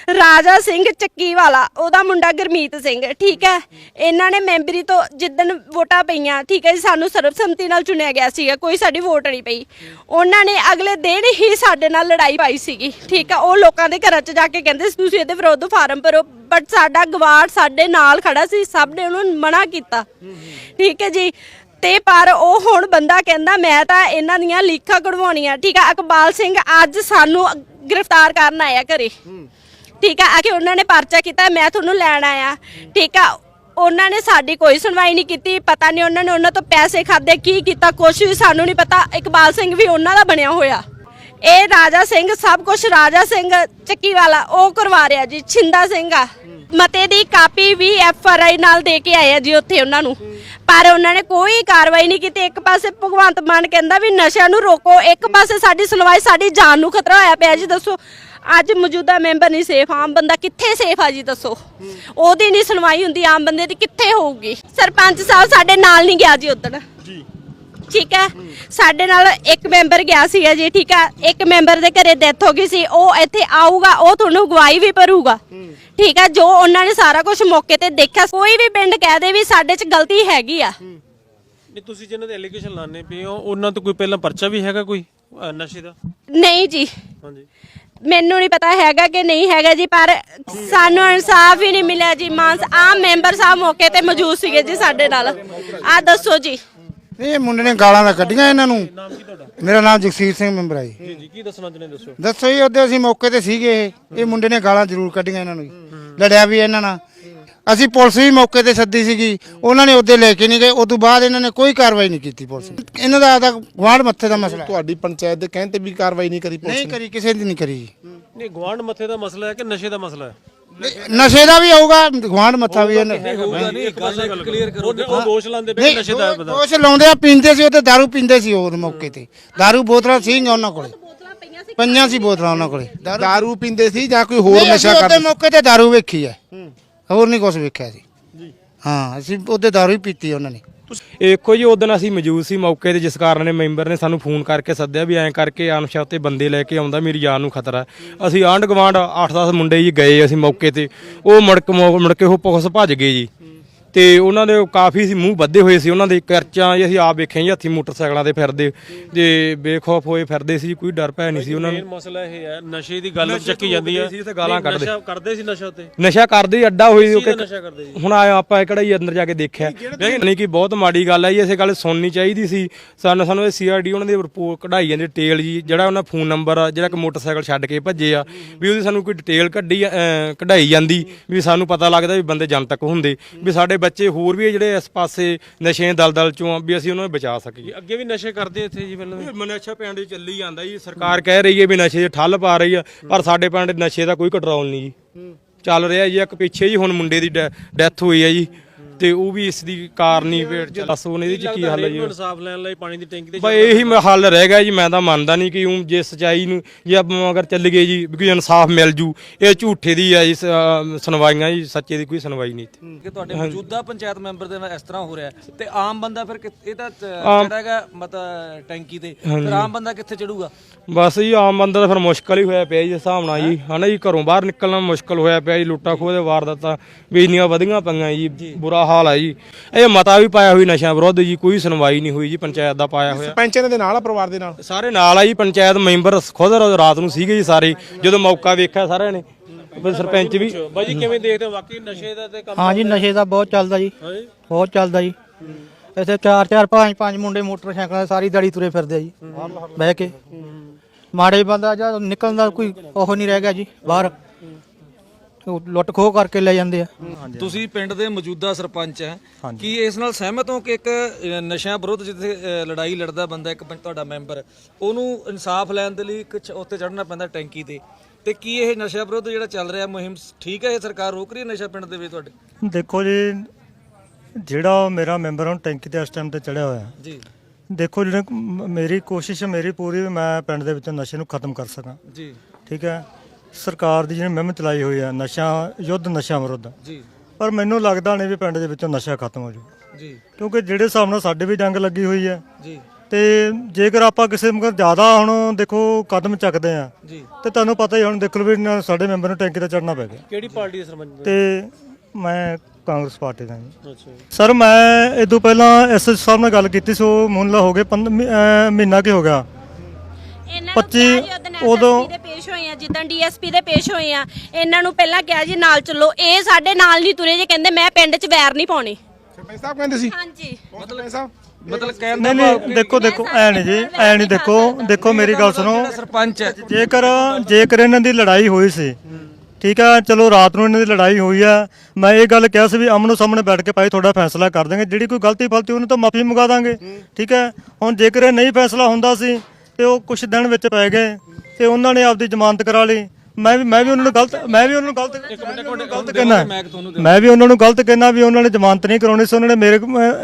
ਰਾਜਾ ਸਿੰਘ ਚੱਕੀ ਵਾਲਾ, ਉਹਦਾ ਮੁੰਡਾ ਗੁਰਮੀਤ ਸਿੰਘ, ਠੀਕ ਹੈ? ਇਹਨਾਂ ਨੇ ਮੈਂਬਰੀ ਤੋਂ ਜਿੱਦਣ ਵੋਟਾਂ ਪਈਆਂ, ਠੀਕ ਹੈ ਜੀ, ਸਾਨੂੰ ਸਰਬਸੰਮਤੀ ਨਾਲ ਚੁਣਿਆ ਗਿਆ ਸੀਗਾ, ਕੋਈ ਸਾਡੀ ਵੋਟ ਨਹੀਂ ਪਈ। ਉਹਨਾਂ ਨੇ ਅਗਲੇ ਦਿਨ ਹੀ ਸਾਡੇ ਨਾਲ ਲੜਾਈ ਪਾਈ ਸੀਗੀ, ਠੀਕ ਹੈ? ਉਹ ਲੋਕਾਂ ਦੇ ਘਰਾਂ 'ਚ ਜਾ ਕੇ ਕਹਿੰਦੇ ਸੀ, ਤੁਸੀਂ ਇਹਦੇ ਵਿਰੁੱਧ ਫਾਰਮ ਭਰੋ। ਬਟ ਸਾਡਾ ਗਵਾਰ ਸਾਡੇ ਨਾਲ ਖੜਾ ਸੀ, ਸਭ ਨੇ ਉਹਨੂੰ ਮਨਾ ਕੀਤਾ। ਠੀਕ ਹੈ ਜੀ? ਤੇ ਪਰ ਉਹ ਹੁਣ ਬੰਦਾ ਕਹਿੰਦਾ, ਮੈਂ ਤਾਂ ਇਹਨਾਂ ਦੀਆਂ ਲੀਖਾਂ ਕਢਵਾਉਣੀਆਂ। ਠੀਕ ਹੈ? ਇਕਬਾਲ ਸਿੰਘ ਅੱਜ ਸਾਨੂੰ ਗ੍ਰਿਫਤਾਰ ਕਰਨ ਆਇਆ ਘਰੇ। ਠੀਕ ਆ ਆ ਕੇ ਉਹਨਾਂ ਨੇ ਪਰਚਾ ਕੀਤਾ, ਮੈਂ ਤੁਹਾਨੂੰ ਲੈਣ ਆਇਆ। ਠੀਕ ਆ, ਉਹਨਾਂ ਨੇ ਸਾਡੀ ਕੋਈ ਸੁਣਵਾਈ ਨਹੀਂ ਕੀਤੀ, ਪਤਾ ਨਹੀਂ ਉਹਨਾਂ ਨੇ ਉਹਨਾਂ ਤੋਂ ਪੈਸੇ ਖਾਦੇ ਕੀ ਕੀਤਾ, ਕੁਛ ਵੀ ਸਾਨੂੰ ਨਹੀਂ ਪਤਾ, ਇਕਬਾਲ ਸਿੰਘ ਵੀ ਉਹਨਾਂ ਦਾ ਬਣਿਆ ਹੋਇਆ। ਇਹ ਰਾਜਾ ਸਿੰਘ, ਸਭ ਕੁਝ ਰਾਜਾ ਸਿੰਘ ਚੱਕੀ ਵਾਲਾ, ਉਹ ਕਰਵਾ ਰਿਹਾ ਜੀ, ਛਿੰਦਾ ਸਿੰਘ ਆ। ਮਤੇ ਦੀ ਕਾਪੀ ਵੀ ਐਫ ਆਰ ਆਈ ਨਾਲ ਦੇ ਕੇ ਆਏ ਆ ਜੀ ਉੱਥੇ ਉਹਨਾਂ ਨੂੰ। ਪਰ ਉਹਨਾਂ ਨੇ ਕੋਈ ਕਾਰਵਾਈ ਨਹੀਂ ਕੀਤੀ, ਇੱਕ ਪਾਸੇ ਭਗਵੰਤ ਮਾਨ ਕਹਿੰਦਾ ਵੀ ਨਸ਼ਿਆਂ ਨੂੰ ਰੋਕੋ, ਇੱਕ ਪਾਸੇ ਸਾਡੀ ਸੁਣਵਾਈ, ਸਾਡੀ ਜਾਨ ਨੂੰ ਖਤਰਾ ਹੋਇਆ ਪਿਆ ਜੀ, ਦੱਸੋ। ਅੱਜ ਮੌਜੂਦਾ ਮੈਂਬਰ ਨਹੀਂ ਸੇਫ ਆਮ ਬੰਦਾ ਕਿੱਥੇ ਸੇਫ ਆ ਜੀ ਦੱਸੋ? ਉਹਦੀ ਨਹੀਂ ਸੁਣਵਾਈ ਹੁੰਦੀ ਆਮ ਬੰਦੇ ਦੀ ਕਿੱਥੇ ਹੋਊਗੀ? ਸਰਪੰਚ ਸਾਹਿਬ ਸਾਡੇ ਨਾਲ ਨਹੀਂ ਗਿਆ ਜੀ ਉਦੋਂ ਜੀ। ਠੀਕ ਹੈ? ਸਾਡੇ ਨਾਲ ਇੱਕ ਮੈਂਬਰ ਗਿਆ ਸੀਗਾ ਜੀ ਠੀਕ ਹੈ? ਇੱਕ ਮੈਂਬਰ ਦੇ ਘਰੇ ਡੈਥ ਹੋ ਗਈ ਸੀ ਉਹ ਇੱਥੇ ਆਊਗਾ ਉਹ ਤੁਹਾਨੂੰ ਗਵਾਹੀ ਵੀ ਭਰੂਗਾ। ਠੀਕ ਹੈ? ਜੋ ਉਹਨਾਂ ਨੇ ਸਾਰਾ ਕੁਝ ਮੌਕੇ ਤੇ ਦੇਖਿਆ ਕੋਈ ਵੀ ਪਿੰਡ ਕਹਿ ਦੇ ਵੀ ਸਾਡੇ 'ਚ ਗਲਤੀ ਹੈਗੀ ਆ। ਨਹੀਂ ਤੁਸੀਂ ਜਿਹਨਾਂ ਦੇ ਐਲੀਗੇਸ਼ਨ ਲਾਣੇ ਪਏ ਹੋ ਉਹਨਾਂ ਤੋਂ ਕੋਈ ਪਹਿਲਾਂ ਪਰਚਾ ਵੀ ਹੈਗਾ ਕੋਈ ਨਸ਼ੇ ਦਾ? ਨਹੀਂ ਜੀ। ਹਾਂਜੀ। ਮੈਨੂੰ ਨਹੀਂ ਪਤਾ ਹੈਗਾ ਕਿ ਨਹੀਂ ਹੈਗਾ ਜੀ ਪਰ ਸਾਨੂੰ ਇਨਸਾਫ ਹੀ ਨਹੀਂ ਮਿਲਿਆ ਜੀ ਮਾਨਸ ਆ ਮੈਂਬਰ ਸਾਹਿਬ ਮੌਕੇ ਤੇ ਮੌਜੂਦ ਸੀਗੇ ਜੀ ਸਾਡੇ ਨਾਲ। ਆ ਦੱਸੋ ਜੀ। ਇਹ ਮੁੰਡੇ ਨੇ ਗਾਲਾਂ ਦਾ ਕੱਢੀਆਂ ਇਹਨਾਂ ਨੂੰ। ਮੇਰਾ ਨਾਮ ਜਗਸੀਰ ਸਿੰਘ ਮੈਂਬਰ ਹੈ ਜੀ। ਜੀ ਜੀ ਕੀ ਦੱਸਣਾ ਚਾਹੁੰਦੇ ਦੱਸੋ। ਦੱਸੋ ਜੀ ਉਹਦੇ ਅਸੀਂ ਮੌਕੇ ਤੇ ਸੀਗੇ ਇਹ। ਇਹ ਮੁੰਡੇ ਨੇ ਗਾਲਾਂ ਜ਼ਰੂਰ ਕੱਢੀਆਂ ਇਹਨਾਂ ਨੂੰ ਜੀ। ਲੜਿਆ ਵੀ ਇਹਨਾਂ ਨਾਲ। ਅਸੀਂ ਪੁਲਿਸ ਵੀ ਮੌਕੇ ਤੇ ਸੱਦੀ ਸੀਗੀ। ਉਹਨਾਂ ਨੇ ਉਹਦੇ ਲੈ ਕੇ ਨਹੀਂ ਗਏ। ਉਸ ਤੋਂ ਬਾਅਦ ਇਹਨਾਂ ਨੇ ਕੋਈ ਕਾਰਵਾਈ ਨਹੀਂ ਕੀਤੀ ਪੁਲਿਸ ਨੇ। ਇਹਨਾਂ ਦਾ ਆਦਾ ਗਵਾਂਢ ਮੱਥੇ ਦਾ ਮਸਲਾ ਹੈ। ਤੁਹਾਡੀ ਪੰਚਾਇਤ ਦੇ ਕਹਿਣ ਤੇ ਵੀ ਕਾਰਵਾਈ ਨਹੀਂ ਕਰੀ ਪੁਲਿਸ ਨਹੀਂ ਕਰੀ ਕਿਸੇ ਦੀ ਨਹੀਂ ਕਰੀ। ਜੀ ਨਹੀਂ ਗਵਾਂਡ ਮੱਥੇ ਦਾ ਮਸਲਾ ਹੈ ਕਿ ਨਸ਼ੇ ਦਾ ਮਸਲਾ ਹੈ? ਨਸ਼ੇ ਦਾ ਵੀ ਆਊਗਾ ਗਵਾਂਢ ਮੱਥਾ ਵੀ ਇਹਨਾਂ ਨਹੀਂ ਗੱਲ ਕਲੀਅਰ ਕਰੋ। ਉਹ ਦੋਸ਼ ਲਾਉਂਦੇ ਪਏ ਨਸ਼ੇ ਦਾ ਦੋ- ਦੋਸ਼ ਲਾਉਂਦੇ ਆ ਪੀਂਦੇ ਸੀ ਉਹ ਤੇ ਦਾਰੂ ਪੀਂਦੇ ਸੀ ਉਹ ਮੌਕੇ ਤੇ। ਦਾਰੂ ਬੋਤਲਾਂ ਸੀਗੀਆਂ ਉਹਨਾਂ ਕੋਲੇ। ਪੰਜਾਂ ਸੀ ਬੋਤਲਾਂ ਉਹਨਾਂ ਕੋਲੇ। ਦਾਰੂ ਪੀਂਦੇ ਸੀ ਜਾਂ ਕੋਈ ਹੋਰ ਨਹੀਂ, ਨਸ਼ਾ ਅਸੀਂ ਉਹਦੇ ਕਰਦੇ ਮੌਕੇ ਤੇ ਦਾਰੂ ਵੇਖੀ ਹੈ। ਹੋਰ ਨਹੀਂ ਕੁਝ ਵੇਖਿਆ ਸੀ ਹਾਂ ਅਸੀਂ ਉਹਦੇ ਦਾਰੂ ਹੀ ਪੀਤੀ ਉਹਨਾਂ ਨੇ। ਇੱਕੋ ਜੀ ਉਦੋਂ ਅਸੀਂ ਮੌਜੂਦ ਸੀ ਮੌਕੇ ਤੇ ਜਿਸ ਕਾਰਨ ਨੇ ਮੈਂਬਰ ਨੇ ਸਾਨੂੰ ਫੋਨ ਕਰਕੇ ਸੱਦਿਆ ਵੀ ਐਂ ਕਰਕੇ ਅਣਪਛਾਤੇ ਬੰਦੇ ਲੈ ਕੇ ਆਉਂਦਾ ਮੇਰੀ ਜਾਨ ਨੂੰ ਖਤਰਾ ਹੈ। ਅਸੀਂ ਆਂਢ ਗਵਾਂਢ 8-10 ਮੁੰਡੇ ਜੀ ਗਏ ਅਸੀਂ ਮੌਕੇ ਤੇ। ਉਹ ਮੁੜਕ ਮੁੜ ਕੇ ਉਹ ਪੁਲਿਸ ਭੱਜ ਗਏ ਜੀ। ਤੇ ਉਹਨਾਂ ਦੇ ਕਾਫੀ ਸੀ ਮੂੰਹ ਬੱਧੇ ਹੋਏ ਸੀ ਉਹਨਾਂ ਦੇ ਕਰਚਾਂ ਜੀ ਅਸੀਂ ਆਪ ਵੇਖਿਆ ਜੀ ਹੱਥੀ ਮੋਟਰਸਾਈਕਲਾਂ ਤੇ ਫਿਰਦੇ ਜੇ ਬੇਖੌਫ ਹੋਏ ਫਿਰਦੇ ਸੀ ਕੋਈ ਡਰ ਭੈ ਨਹੀਂ ਸੀ ਉਹਨਾਂ ਮੇਨ ਨੂੰ ਮਸਲਾ ਇਹ ਹੈ ਨਸ਼ੇ ਦੀ ਗੱਲ ਚੱਕੀ ਜਾਂਦੀ ਹੈ। ਸੀ ਤੇ ਗਾਲਾਂ ਕੱਢਦੇ। ਨਸ਼ਾ ਕਰਦੇ ਸੀ ਨਸ਼ਾ ਤੇ ਨਸ਼ਾ ਕਰਦੇ ਅੱਡਾ ਹੋਈ ਜੀ ਹੁਣ ਆਇਆ ਆਪਾਂ ਕਿਹੜਾ ਹੀ ਅੰਦਰ ਜਾ ਕੇ ਦੇਖਿਆ। ਨਹੀਂ ਕਿ ਬਹੁਤ ਮਾੜੀ ਗੱਲ ਹੈ ਜੀ ਇਸੇ ਗੱਲ ਸੁਣਨੀ ਚਾਹੀਦੀ ਸੀ। ਸਾਨੂੰ ਸਾਨੂੰ ਇਹ ਸੀਆਰਡੀ ਉਹਨਾਂ ਦੀ ਰਿਪੋਰਟ ਕਢਾਈ ਜਾਂਦੀ ਡਿਟੇਲ ਜੀ ਜਿਹੜਾ ਉਹਨਾਂ ਫੋਨ ਨੰਬਰ ਆ ਜਿਹੜਾ ਕਿ ਮੋਟਰਸਾਈਕਲ ਛੱਡ ਕੇ ਭੱਜੇ ਆ ਵੀ ਉਹਦੀ ਸਾਨੂੰ ਕੋਈ ਡਿਟੇਲ ਕੱਢੀ ਕਢਾਈ ਜਾਂਦੀ ਵੀ ਸਾਨੂੰ ਪਤਾ ਲੱਗਦਾ ਵੀ ਬੰਦੇ ਜਨਤਕ ਹੁੰਦੇ ਵੀ ਸਾਡੇ ਬੱਚੇ ਹੋਰ ਵੀ ਜਿਹੜੇ ਇਸ ਪਾਸੇ ਨਸ਼ੇ ਦਲਦਲ ਚੋਂ ਆ, ਵੀ ਅਸੀਂ ਉਹਨਾਂ ਨੂੰ ਬਚਾ ਸਕੀਏ। ਅੱਗੇ ਵੀ ਨਸ਼ੇ ਕਰਦੇ ਇੱਥੇ ਜੀ ਪਹਿਲਾਂ ਵੀ ਨਸ਼ਾ ਪਿੰਡ 'ਚ ਚੱਲੀ ਜਾਂਦਾ ਜੀ। ਸਰਕਾਰ ਕਹਿ ਰਹੀ ਹੈ ਵੀ ਨਸ਼ੇ 'ਚ ਠੱਲ ਪਾ ਰਹੀ ਆ ਪਰ ਸਾਡੇ ਪਿੰਡ ਨਸ਼ੇ ਦਾ ਕੋਈ ਕੰਟਰੋਲ ਨਹੀਂ ਜੀ। ਚੱਲ ਰਿਹਾ ਜੀ ਇੱਕ ਪਿੱਛੇ ਜੀ ਹੁਣ ਮੁੰਡੇ ਦੀ ਡੈਥ ਹੋਈ ਹੈ ਜੀ। ਤੇ ਉਹ ਵੀ ਇਸ ਦੀ ਕਾਰਨੀ ਪੇਟ ਚ ਦੱਸੋ ਹੁਣ ਇਹਦੇ ਚ ਕੀ ਹੱਲ ਹੈ ਜੀ? ਇਨਸਾਫ ਲੈਣ ਲਈ ਪਾਣੀ ਦੀ ਟੈਂਕੀ ਤੇ ਬਈ ਇਹੀ ਮ- ਹੱਲ ਰਹਿ ਗਿਆ ਜੀ ਮੈਂ ਤਾਂ ਮੰਨਦਾ ਨਹੀਂ ਕਿ ਉਹ ਜੇ ਸਚਾਈ ਨੂੰ ਜੇ ਆਪਾਂ ਅਗਰ ਚੱਲ ਗਏ ਜੀ ਵੀ ਕੋਈ ਇਨਸਾਫ ਮਿਲ ਜੂ ਇਹ ਝੂਠੇ ਦੀ ਆ ਜੀ ਸ- ਅਹ ਸੁਣਵਾਈਆਂ ਜੀ ਸੱਚੇ ਦੀ ਕੋਈ ਸੁਣਵਾਈ ਨਹੀਂ ਇੱਥੇ। ਕਿ ਤੁਹਾਡੇ ਮੌਜੂਦਾ ਪੰਚਾਇਤ ਮੈਂਬਰ ਦੇ ਨਾਲ ਇਸ ਤਰ੍ਹਾਂ ਹੋ ਰਿਹਾ ਹੈ ਤੇ ਆਮ ਬੰਦਾ ਫਿਰ ਇਹ ਤਾਂ ਚੜਾਗਾ ਮਤਲਬ ਟੈਂਕੀ ਤੇ ਫਿਰ ਆਮ ਬੰਦਾ ਕਿੱਥੇ ਚੜੂਗਾ? ਬਸ ਜੀ ਆਮ ਬੰਦਾ ਤਾਂ ਫਿਰ ਮੁਸ਼ਕਲ ਹੀ ਹੋਇਆ ਪਿਆ ਜੀ ਇਸ ਹਿਸਾਬ ਨਾਲ ਜੀ ਹਨਾ ਜੀ ਘਰੋਂ ਬਾਹਰ ਨਿਕਲਣਾ ਮੁਸ਼ਕਲ ਹੋਇਆ ਪਿਆ ਜੀ ਲੁੱਟਾ ਖੋਹ ਦੇ ਵਾਰਦਾਤਾਂ ਵੀ ਇੰਨੀਆਂ ਵਧੀਆਂ ਪਈਆਂ ਜੀ। ਬੁਰਾ ਹਾਲ ਹੈ ਜੀ। ਇਹ ਮਤਾ ਵੀ ਪਾਇਆ ਹੋਈ ਨਸ਼ਾ ਵਿਰੁੱਧ ਜੀ ਕੋਈ ਸੁਣਵਾਈ ਨਹੀਂ ਹੋਈ ਜੀ ਪੰਚਾਇਤ ਦਾ ਪਾਇਆ ਹੋਇਆ। ਸਰਪੰਚ ਇਹਨਾਂ ਦੇ ਨਾਲ ਆ ਪਰਿਵਾਰ ਦੇ ਨਾਲ? ਸਾਰੇ ਨਾਲ ਆ ਜੀ ਪੰਚਾਇਤ ਮੈਂਬਰ ਖੁਦ ਰਾਤ ਨੂੰ ਸੀਗੇ ਜੀ ਸਾਰੇ। ਜਦੋਂ ਮੌਕਾ ਵੇਖਿਆ ਸਾਰਿਆਂ ਨੇ ਸਰਪੰਚ ਵੀ। ਬਾਈ ਜੀ ਕਿਵੇਂ ਦੇਖਦੇ ਹੋ? ਵਾਕਈ ਨਸ਼ੇ ਦਾ ਤੇ ਕੰਮ ਹਾਂ ਜੀ ਨਸ਼ੇ ਦਾ ਬਹੁਤ ਚੱਲਦਾ ਜੀ। ਬਹੁਤ ਚੱਲਦਾ ਜੀ। ਇੱਥੇ ਚਾਰ ਚਾਰ ਪੰਜ ਪੰਜ ਮੁੰਡੇ ਮੋਟਰਸਾਈਕਲਾਂ ਤੇ ਸਾਰੀ ਦਿਹਾੜੀ ਤੁਰੇ ਫਿਰਦੇ ਆ ਜੀ। ਬਹਿ ਕੇ। ਮਾੜੇ ਬੰਦਾ ਜਾਂ ਨਿਕਲਣ ਦਾ ਕੋਈ ਉਹ ਨਹੀਂ ਰਹਿ ਗਿਆ ਜੀ ਬਾਹਰ। ਉਹ ਲੁੱਟ ਖੋਹ ਕਰਕੇ ਲੈ ਜਾਂਦੇ ਆ। ਤੁਸੀਂ ਪਿੰਡ ਦੇ ਮੌਜੂਦਾ ਸਰਪੰਚ ਹੈ। ਕੀ ਇਸ ਨਾਲ ਸਹਿਮਤ ਹੋ ਕਿ ਇੱਕ ਅ, ਨਸ਼ਿਆਂ ਵਿਰੁੱਧ ਜਿੱਥੇ ਅ, ਲੜਾਈ ਲੜਦਾ ਬੰਦਾ ਇੱਕ ਪੰ- ਤੁਹਾਡਾ ਮੈਂਬਰ ਉਹਨੂੰ ਇਨਸਾਫ ਲੈਣ ਦੇ ਲਈ ਇੱਕ ਚ- ਉੱਤੇ ਚੜਨਾ ਪੈਂਦਾ ਟੈਂਕੀ ਤੇ। ਤੇ ਕੀ ਇਹ ਨਸ਼ਿਆਂ ਵਿਰੁੱਧ ਜਿਹੜਾ ਚੱਲ ਰਿਹਾ ਮੁਹਿੰਮ ਠੀਕ ਹੈ ਇਹ ਸਰਕਾਰ ਰੋਕ ਰਹੀ ਹੈ ਨਸ਼ਾ ਪਿੰਡ ਦੇ ਵਿੱਚ ਤੁਹਾਡੇ? ਦੇਖੋ ਜੀ ਜਿਹੜਾ ਮੇਰਾ ਮੈਂਬਰ ਹੁਣ ਟੈਂਕੀ ਤੇ ਇਸ ਟਾਈਮ ਤੇ ਚੜਿਆ ਹੋਇਆ। ਜੀ। ਦੇਖੋ ਜਿਹੜੇ ਮ- ਮੇਰੀ ਕੋਸ਼ਿਸ਼ ਮੇਰੀ ਪੂਰੀ ਵੀ ਮੈਂ ਪਿੰਡ ਦੇ ਵਿੱਚੋਂ ਨਸ਼ੇ ਨੂੰ ਖਤਮ ਕਰ ਸਕਾਂ। ਜੀ। ਠੀਕ ਹੈ। ਸਰਕਾਰ ਦੀ ਜਿਹੜੀ ਮੁਹਿੰਮ ਚਲਾਈ ਹੋਈ ਹੈ ਨਸ਼ਾ ਯੁੱਧ ਨਸ਼ਾ ਵਿਰੁੱਧ। ਜੀ। ਪਰ ਮੈਨੂੰ ਲੱਗਦਾ ਨਹੀਂ ਵੀ ਪਿੰਡ ਦੇ ਵਿੱਚੋਂ ਨਸ਼ਾ ਖਤਮ ਹੋ ਜੂ ਜੀ। ਕਿਉਂਕਿ ਜਿਹੜੇ ਹਿਸਾਬ ਨਾਲ ਸਾਡੇ ਵੀ ਜੰਗ ਲੱਗੀ ਹੋਈ ਹੈ ਜੀ। ਤੇ ਜੇਕਰ ਆਪਾਂ ਕਿਸੇ ਮਗਰ ਜ਼ਿਆਦਾ ਹੁਣ ਦੇਖੋ ਕਦਮ ਚੱਕਦੇ ਆ ਜੀ। ਤੇ ਤੁਹਾਨੂੰ ਪਤਾ ਹੀ ਹੁਣ ਦੇਖ ਲਓ ਵੀ ਨਾ ਸਾਡੇ ਮੈਂਬਰ ਨੂੰ ਟੈਂਕੀ ਤੇ ਚੜਨਾ ਪੈ ਗਿਆ। ਕਿਹੜੀ ਪਾਰਟੀ ਦੇ ਸਰਪੰਚ ਤੇ ਮੈਂ ਕਾਂਗਰਸ ਪਾਰਟੀ ਦਾ ਜੀ। ਅੱਛਾ। ਸਰ ਮੈਂ ਇਹ ਤੋਂ ਪਹਿਲਾਂ ਐਸਐਸ ਸਾਹਿਬ ਨਾਲ ਗੱਲ ਕੀਤੀ ਸੀ ਉਹ ਮੁੱਲਾ ਹੋ ਗਏ ਪੰਦ- ਮਹੀ- ਅਹ ਮਹੀਨਾ ਕੀ ਹੋ ਗਿਆ। ਇਹਨਾਂ ਨੂੰ 25 ਕਿਹਾ ਜੀ ਉਦੋਂ ਉਦੋਂ- ਦੇ ਪੇਸ਼ ਹੋਏ ਆ ਜਿੱਦਾਂ ਡੀਐਸਪੀ ਦੇ ਪੇਸ਼ ਹੋਏ ਆ ਇਹਨਾਂ ਨੂੰ ਪਹਿਲਾਂ ਕਿਹਾ ਜੀ ਨਾਲ ਚੱਲੋ। ਇਹ ਸਾਡੇ ਨਾਲ ਨਹੀਂ ਤੁਰੇ ਜੇ ਕਹਿੰਦੇ ਮੈਂ ਪਿੰਡ 'ਚ ਵੈਰ ਨਹੀਂ ਪਾਉਣੀ। ਸਰਪੰਚ ਸਾਹਿਬ ਕਹਿੰਦੇ ਸੀ। ਹਾਂਜੀ। ਸਰਪੰਚ ਸਾਹਿਬ? ਮਤਲਬ ਕਹਿਣ ਦਾ ਨਹੀਂ ਨਹੀਂ ਦੇਖੋ ਦੇਖੋ ਐ ਨਹੀਂ ਜੀ ਐ ਨਹੀਂ ਦੇਖੋ ਦੇਖੋ ਮੇਰੀ ਗੱਲ ਸੁਣੋ। ਜਿਹੜਾ ਸਰਪੰਚ ਹੈ। ਜੇਕਰ ਜੇਕਰ ਇਹਨਾਂ ਦੀ ਲੜਾਈ ਹੋਈ ਸੀ ਠੀਕ ਆ ਚਲੋ ਰਾਤ ਨੂੰ ਇਹਨਾਂ ਦੀ ਲੜਾਈ ਹੋਈ ਆ ਮੈਂ ਇਹ ਗੱਲ ਕਿਹਾ ਸੀ ਵੀ ਅਮਨੋ ਸਾਹਮਣੇ ਬੈਠ ਕੇ ਭਾਈ ਤੁਹਾਡਾ ਫੈਸਲਾ ਕਰ ਦਾਂਗੇ ਜਿਹੜੀ ਕੋਈ ਗਲਤੀ ਫਲਤੀ ਉਹਨੂੰ ਤਾਂ ਮਾਫੀ ਮੰਗਾ ਦਾਂਗੇ ਠੀਕ ਹੈ ਹੁਣ ਜੇਕਰ ਇਹ ਨਹੀਂ ਫੈਸਲਾ ਹੁੰਦਾ ਸੀ ਤੇ ਉਹ ਕੁਝ ਦਿਨ ਵਿੱਚ ਪੈ ਗਏ ਤੇ ਉਹਨਾਂ ਨੇ ਆਪਦੀ ਜ਼ਮਾਨਤ ਕਰਾ ਲਈ। ਮੈਂ ਵੀ ਮੈਂ ਵੀ ਉਹਨਾਂ ਨੂੰ ਗਲਤ ਮੈਂ ਵੀ ਉਹਨਾਂ ਨੂੰ ਗਲਤ ਗਲਤ ਕਹਿਣਾ। ਮੈਂ ਵੀ ਉਹਨਾਂ ਨੂੰ ਗਲਤ ਕਹਿਣਾ ਵੀ ਉਹਨਾਂ ਨੇ ਜ਼ਮਾਨਤ ਨਹੀਂ ਕਰਾਉਣੀ ਸੀ। ਉਹਨਾਂ ਨੇ ਮੇਰੇ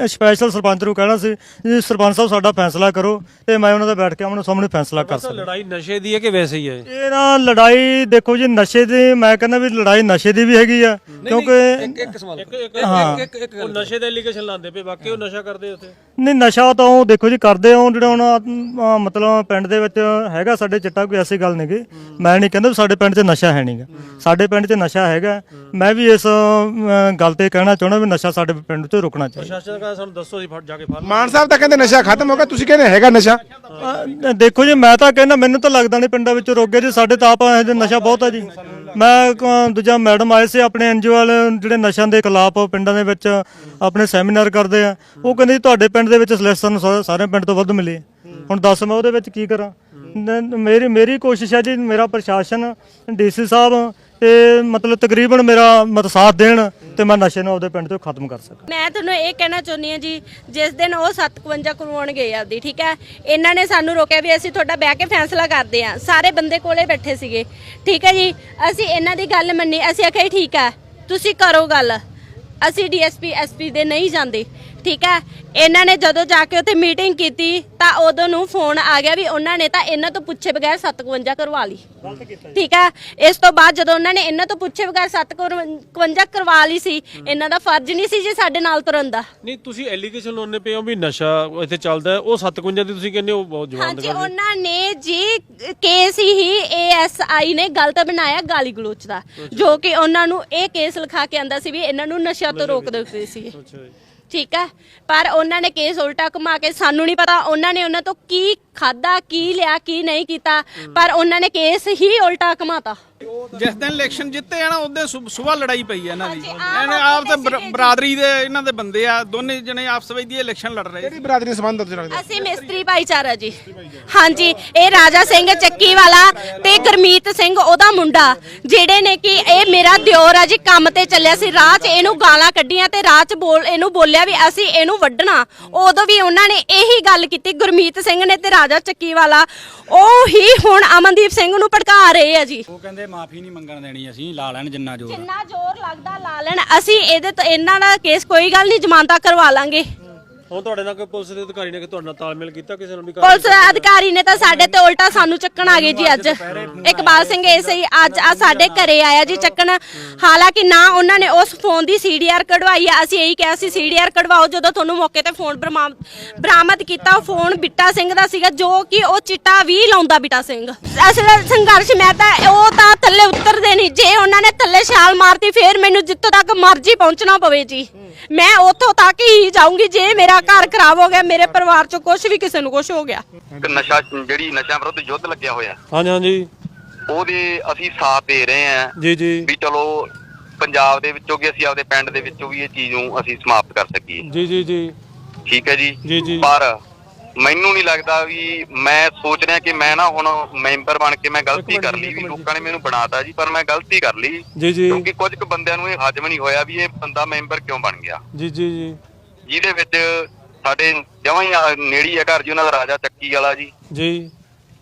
ਸਪੈਸ਼ਲ ਸਰਪੰਚ ਨੂੰ ਕਹਿਣਾ ਸੀ ਜੀ ਸਰਪੰਚ ਸਾਹਿਬ ਸਾਡਾ ਫੈਸਲਾ ਕਰੋ ਤੇ ਮੈਂ ਉਹਨਾਂ ਦਾ ਬੈਠ ਕੇ ਉਹਨਾਂ ਸਾਹਮਣੇ ਫੈਸਲਾ ਕਰ ਸਕਦਾ। ਲੜਾਈ ਨਸ਼ੇ ਦੀ ਹੈ ਕਿ ਵੈਸੇ ਹੀ ਹੈ? ਇਹ ਨਾ ਲੜਾਈ ਦੇਖੋ ਜੀ ਨਸ਼ੇ ਦੀ ਮੈਂ ਕਹਿੰਦਾ ਵੀ ਲੜਾਈ ਨਸ਼ੇ ਦੀ ਵੀ ਹੈਗੀ ਆ। ਕਿਉਂਕਿ ਇੱਕ ਇੱਕ ਸਵਾਲ ਇੱਕ ਇੱਕ। ਇੱਕ ਇੱਕ ਉਹ ਨਸ਼ੇ ਦਾ ਐਲੀਗੇਸ਼ਨ ਲਾਉਂਦੇ ਪਏ ਬਾਕੀ ਉਹ ਨਸ਼ਾ ਕਰਦੇ ਉੱਥੇ? ਨਹੀਂ ਨਸ਼ਾ ਤਾਂ ਉਹ ਦੇਖੋ ਜੀ ਕਰਦੇ ਹੋ ਜਿਹੜਾ ਹੁਣ ਮਤਲਬ ਪਿੰਡ ਦੇ ਵਿੱਚ ਹੈਗਾ ਸਾਡੇ ਚਿੱਟਾ ਕੋਈ ਐਸੀ ਗੱਲ ਨਹੀਂਗੀ ਮੈਂ ਨਹੀਂ ਕਹਿੰਦਾ ਵੀ ਸਾਡੇ ਪਿੰਡ 'ਚ ਨਸ਼ਾ ਹੈ ਨਹੀਂਗਾ ਸਾਡੇ ਪਿੰਡ 'ਚ ਨਸ਼ਾ ਹੈਗਾ। ਮੈਂ ਵੀ ਇਸ ਗੱਲ ਤੇ ਕਹਿਣਾ ਚਾਹੁੰਦਾ ਵੀ ਨਸ਼ਾ ਸਾਡੇ ਪਿੰਡ 'ਚ ਰੁਕਣਾ ਚਾਹੀਦਾ। ਪ੍ਰਸ਼ਾਸਨ ਕਹਿੰਦਾ ਸਾਨੂੰ ਦੱਸੋ ਜੀ ਫੜ ਜਾ ਕੇ ਫੜ। ਲਓ। ਮਾਨ ਸਾਹਿਬ ਤਾਂ ਕਹਿੰਦੇ ਨਸ਼ਾ ਖਤਮ ਹੋ ਗਿਆ ਤੁਸੀਂ ਕਹਿੰਦੇ ਹੈਗਾ ਨਸ਼ਾ। ਦੇਖੋ ਜੀ ਮੈਂ ਤਾਂ ਕਹਿੰਦਾ ਮੈਨੂੰ ਤਾਂ ਲੱਗਦਾ ਨਹੀਂ ਪਿੰਡਾਂ ਵਿੱਚ ਰੋਗੇ ਜੀ ਸਾਡੇ ਤਾਂ ਆਪ ਇਹ ਜਿਹੇ ਨਸ਼ਾ ਬਹੁਤ ਹੈ ਜੀ। ਮੈਂ ਦੂਜਾ ਮੈਡਮ ਆਏ ਸੀ ਆਪਣੇ ਐਨਜੀਓ ਵਾਲੇ ਜਿਹੜੇ ਨਸ਼ਿਆਂ ਦੇ ਖਿਲਾਫ ਪਿੰਡਾਂ ਦੇ ਵਿੱਚ ਆਪਣੇ ਸੈਮੀਨਾਰ ਕਰਦੇ ਆ। ਉਹ ਕਹਿੰਦੇ ਜੀ ਤੁਹਾਡੇ ਪਿੰਡ ਦੇ ਵਿੱਚ ਸਿਲੈਕਸ਼ਨ ਸਾਰੇ ਪਿੰਡ ਤੋਂ ਵੱਧ ਮਿਲੀ। ਹੁਣ ਦੱਸ ਮੈਂ ਉਹਦੇ ਵਿੱਚ ਕੀ ਕਰਾਂ? ਨ- ਮੇਰੀ ਮੇਰੀ ਕੋਸ਼ਿਸ਼ ਹੈ ਜੀ, ਮੇਰਾ ਪ੍ਰਸ਼ਾਸਨ, ਡੀਸੀ ਸਾਹਿਬ, ਤੇ ਮਤਲਬ ਤਕਰੀਬਨ ਮੇਰਾ ਮਤ ਸਾਥ ਦੇਣ ਤੇ ਮੈਂ ਨਸ਼ੇ ਨੂੰ ਆਪਦੇ ਪਿੰਡ ਤੋਂ ਖਤਮ ਕਰ ਸਕਾਂ। ਮੈਂ ਤੁਹਾਨੂੰ ਇਹ ਕਹਿਣਾ ਚਾਹੁੰਦੀ ਹਾਂ ਜੀ, ਜਿਸ ਦਿਨ ਉਹ 751 ਕਰਵਾਉਣ ਗਏ ਆਪਦੀ, ਠੀਕ ਹੈ? ਇਹਨਾਂ ਨੇ ਸਾਨੂੰ ਰੋਕਿਆ ਵੀ ਅਸੀਂ ਤੁਹਾਡਾ ਬਹਿ ਕੇ ਫੈਸਲਾ ਕਰਦੇ ਹਾਂ। ਸਾਰੇ ਬੰਦੇ ਕੋਲੇ ਬੈਠੇ ਸੀਗੇ, ਠੀਕ ਹੈ ਜੀ? ਅਸੀਂ ਇਹਨਾਂ ਦੀ ਗੱਲ ਮੰਨੀ, ਅਸੀਂ ਆਖਿਆ ਜੀ, ਠੀਕ ਹੈ, ਤੁਸੀਂ ਕਰੋ ਗੱਲ। ਅਸੀਂ ਡੀਐਸਪੀ ਐਸਪੀ ਦੇ ਨਹੀਂ ਜਾਂਦੇ। ਠੀਕ ਹੈ? ਇਹਨਾਂ ਨੇ ਜਦੋਂ ਜਾ ਕੇ ਉੱਥੇ ਮੀਟਿੰਗ ਕੀਤੀ ਤਾਂ ਉਦੋਂ ਨੂੰ ਫੋਨ ਆ ਗਿਆ ਵੀ ਉਹਨਾਂ ਨੇ ਤਾਂ ਇਹਨਾਂ ਤੋਂ ਪੁੱਛੇ ਬਗੈਰ 751 ਕਰਵਾ ਲਈ। ਠੀਕ ਹੈ? ਇਸ ਤੋਂ ਬਾਅਦ ਜਦੋਂ ਉਹਨਾਂ ਨੇ ਇਹਨਾਂ ਤੋਂ ਪੁੱਛੇ ਬਗੈਰ 751 ਕਰਵਾ ਲਈ ਸੀ ਇਹਨਾਂ ਦਾ ਫਰਜ਼ ਨਹੀਂ ਸੀ ਜੀ ਸਾਡੇ ਨਾਲ ਤੁਰਨ ਦਾ। ਨਹੀਂ ਤੁਸੀਂ ਐਲੀਗੇਸ਼ਨ ਲਾਉਣੇ ਪਏ ਹੋ ਵੀ ਨਸ਼ਾ ਇੱਥੇ ਚੱਲਦਾ ਹੈ। ਉਹ 57 ਦੀ ਤੁਸੀਂ ਕਹਿੰਦੇ ਹੋ ਬਹੁਤ ਜਵਾਨ ਹਾਂਜੀ ਉਹਨਾਂ ਨੇ ਜੀ ਕੇਸ ਹੀ ਏਐਸਆਈ ਨੇ ਗਲਤ ਬਣਾਇਆ ਗਾਲੀ ਗਲੋਚ ਦਾ। ਜੋ ਕਿ ਉਹਨਾਂ ਨੂੰ ਇਹ ਕੇਸ ਲਿਖਾ ਕੇ ਆਂਦਾ ਸੀ ਵੀ ਇਹਨਾਂ ਨੂੰ ਨਸ਼ਾ ਤੋਂ ਰੋਕ ਦਿੰਦੇ ਸੀ। ਅੱਛਾ ਜੀ। ਠੀਕ ਹੈ? ਪਰ ਉਹਨਾਂ ਨੇ ਕੇਸ ਉਲਟਾ ਘੁਮਾ ਕੇ ਸਾਨੂੰ ਨਹੀਂ ਪਤਾ, ਉਹਨਾਂ ਨੇ ਉਹਨਾਂ ਤੋਂ ਕੀ ਖਾਦਾ ਕੀ ਲਿਆ ਕੀ ਨਹੀਂ ਕੀਤਾ ਪਰ ਉਹਨਾਂ ਨੇ ਕੇਸ ਹੀ ਉਲਟਾ ਘਮਾਤਾ। ਜਿਸ ਦਿਨ ਇਲੈਕਸ਼ਨ ਜਿੱਤੇ ਆ ਨਾ ਉਹਦੇ ਸਵੇਰ ਲੜਾਈ ਪਈ ਆ ਇਹਨਾਂ ਦੀ। ਇਹਨੇ ਆਪ ਤੇ। ਬਰਾਦਰੀ ਦੇ ਇਹਨਾਂ ਦੇ ਬੰਦੇ ਆ ਦੋਨੇ ਜਣੇ ਆਪਸ ਵਿੱਚ ਦੀ ਇਲੈਕਸ਼ਨ ਲੜ ਰਹੇ ਕਿਹੜੀ ਬਰਾਦਰੀ ਸੰਬੰਧ ਤੁਸੀਂ ਰੱਖਦੇ ਅਸੀਂ ਮਿਸਤਰੀ ਭਾਈਚਾਰਾ ਜੀ। ਹਾਂਜੀ ਇਹ ਰਾਜਾ ਸਿੰਘ ਚੱਕੀ ਵਾਲਾ ਤੇ ਗੁਰਮੀਤ ਸਿੰਘ ਉਹਦਾ ਮੁੰਡਾ ਜਿਹੜੇ ਨੇ ਕਿ ਇਹ ਮੇਰਾ ਦਿਓਰ ਆ ਜੀ ਕੰਮ ਤੇ ਚੱਲਿਆ ਸੀ। ਰਾਹ 'ਚ ਇਹਨੂੰ ਗਾਲਾਂ ਕੱਢੀਆਂ ਤੇ ਰਾਹ 'ਚ ਬੋਲ ਇਹਨੂੰ ਬੋਲਿਆ ਵੀ ਅਸੀਂ ਇਹਨੂੰ ਵੱਢਣਾ। ਉਦੋਂ ਵੀ ਉਹਨਾਂ ਨੇ ਇਹੀ ਗੱਲ ਕੀਤੀ ਗੁਰਮੀਤ ਸਿੰਘ ਨੇ ਤੇ ਰਾਜਾ ਚੱਕੀ ਵਾਲਾ ਉਹ ਹੀ ਹੁਣ ਅਮਨਦੀਪ ਸਿੰਘ ਨੂੰ ਭੜਕਾ ਰਹੇ ਆ ਜੀ। ਉਹ ਕਹਿੰਦੇ ਮਾਫੀ ਨਹੀਂ ਮੰਗਣ ਦੇਣੀ ਅਸੀਂ ਲਾ ਲੈਣ ਜਿੰਨਾ ਜ਼ੋਰ ਜਿੰਨਾ ਜ਼ੋਰ ਲੱਗਦਾ ਲਾ ਲੈਣ ਅਸੀਂ ਇਹਦੇ ਤੋਂ ਇਹਨਾਂ ਦਾ ਕੇਸ ਕੋਈ ਗੱਲ ਨਹੀਂ ਜ਼ਮਾਨਤਾਂ ਕਰਵਾ ਲਾਂਗੇ। ਹੁਣ ਤੁਹਾਡੇ ਨਾਲ ਕੋਈ ਪੁਲਿਸ ਦੇ ਅਧਿਕਾਰੀ ਨੇ ਕਿ ਤੁਹਾਡੇ ਨਾਲ ਤਾਲਮੇਲ ਕੀਤਾ ਕਿਸੇ ਨੂੰ ਵੀ ਕਰ ਪੁਲਿਸ ਅਧਿਕਾਰੀ ਨੇ ਤਾਂ ਸਾਡੇ ਤੇ ਉਲਟਾ ਸਾਨੂੰ ਚੱਕਣ ਆ ਗਏ ਜੀ ਅੱਜ। ਇਕਬਾਲ ਸਿੰਘ ਐਸਆਈ ਅੱਜ ਆ ਸਾਡੇ ਘਰੇ ਆਇਆ ਜੀ ਚੱਕਣ। ਹਾਲਾਂਕਿ ਨਾ ਉਹਨਾਂ ਨੇ ਉਸ ਫੋਨ ਦੀ ਸੀਡੀਆਰ ਕਢਵਾਈ ਆ। ਅਸੀਂ ਇਹੀ ਕਿਹਾ ਸੀ ਸੀਡੀਆਰ ਕਢਵਾਓ। ਜਦੋਂ ਤੁਹਾਨੂੰ ਮੌਕੇ ਤੇ ਫੋਨ ਬਰਾਮ- ਬਰਾਮਦ ਕੀਤਾ ਉਹ ਫੋਨ ਬਿੱਟਾ ਸਿੰਘ ਦਾ ਸੀਗਾ ਜੋ ਕਿ ਉਹ ਚਿੱਟਾ ਵੀ ਲਾਉਂਦਾ ਬਿੱਟਾ ਸਿੰਘ। ਅਸਲ ਸੰਘਰਸ਼ ਮੈਂ ਤਾਂ ਉਹ ਤਾਂ ਥੱਲੇ ਨਹੀਂ ਜੇ ਉਹਨਾਂ ਨੇ ਥੱਲੇ ਛਾਲ ਮਾਰਤੀ ਫੇਰ ਮੈਨੂੰ ਜਿੱਥੋਂ ਤੱਕ ਮਰਜ਼ੀ ਪਹੁੰਚਣਾ ਪਵੇ ਜੀ। ਮੈਂ ਉੱਥੋਂ ਤੱਕ ਹੀ ਜਾਊਂਗੀ ਜੇ ਮੇਰਾ ਘਰ ਖਰਾਬ ਹੋ ਗਿਆ ਮੇਰੇ ਪਰਿਵਾਰ ਚੋਂ ਕੁਝ ਵੀ ਕਿਸੇ ਨੂੰ ਕੁਝ ਹੋ ਗਿਆ। ਇੱਕ ਨਸ਼ਾ ਜਿਹੜੀ ਨਸ਼ਾ ਵਿਰੁੱਧ ਯੁੱਧ ਲੱਗਿਆ ਹੋਇਆ। ਹਾਂਜੀ ਹਾਂਜੀ। ਉਹਦੇ ਅਸੀਂ ਸਾਥ ਦੇ ਰਹੇ ਹਾਂ। ਜੀ ਜੀ। ਵੀ ਚਲੋ ਪੰਜਾਬ ਦੇ ਵਿੱਚੋਂ ਵੀ ਅਸੀਂ ਆਪਦੇ ਪਿੰਡ ਦੇ ਵਿੱਚੋਂ ਵੀ ਇਹ ਚੀਜ਼ ਨੂੰ ਅਸੀਂ ਸਮਾਪਤ ਕਰ ਸਕੀਏ। ਜੀ ਜੀ ਜੀ। ਠੀਕ ਹੈ ਜੀ? ਜੀ, ਜੀ। ਪਰ ਮੈਨੂੰ ਨਹੀਂ ਲੱਗਦਾ ਵੀ ਮੈਂ ਸੋਚ ਰਿਹਾ ਕਿ ਮੈਂ ਨਾ ਹੁਣ ਮੈਂਬਰ ਬਣ ਕੇ ਮੈਂ ਗਲਤੀ ਕਰ ਲਈ ਵੀ ਲੋਕਾਂ ਨੇ ਮੈਨੂੰ ਬਣਾਤਾ ਜੀ ਪਰ ਮੈਂ ਗਲਤੀ ਕਰ ਲਈ। ਜੀ ਜੀ। ਕਿਉਂਕਿ ਕੁਝ ਕੁ ਬੰਦਿਆਂ ਨੂੰ ਇਹ ਹਜਮ ਨਹੀਂ ਹੋਇਆ ਵੀ ਇਹ ਬੰਦਾ ਮੈਂਬਰ ਕਿਉਂ ਬਣ ਗਿਆ। ਜੀ ਜੀ ਜੀ। ਜਿਹਦੇ ਵਿੱਚ ਸਾਡੇ ਜਮਾਂ ਹੀ ਆ ਨੇੜੀ ਹੈ ਘਰ ਜੀ ਉਹਨਾਂ ਦਾ ਰਾਜਾ ਚੱਕੀ ਵਾਲਾ ਜੀ। ਜੀ।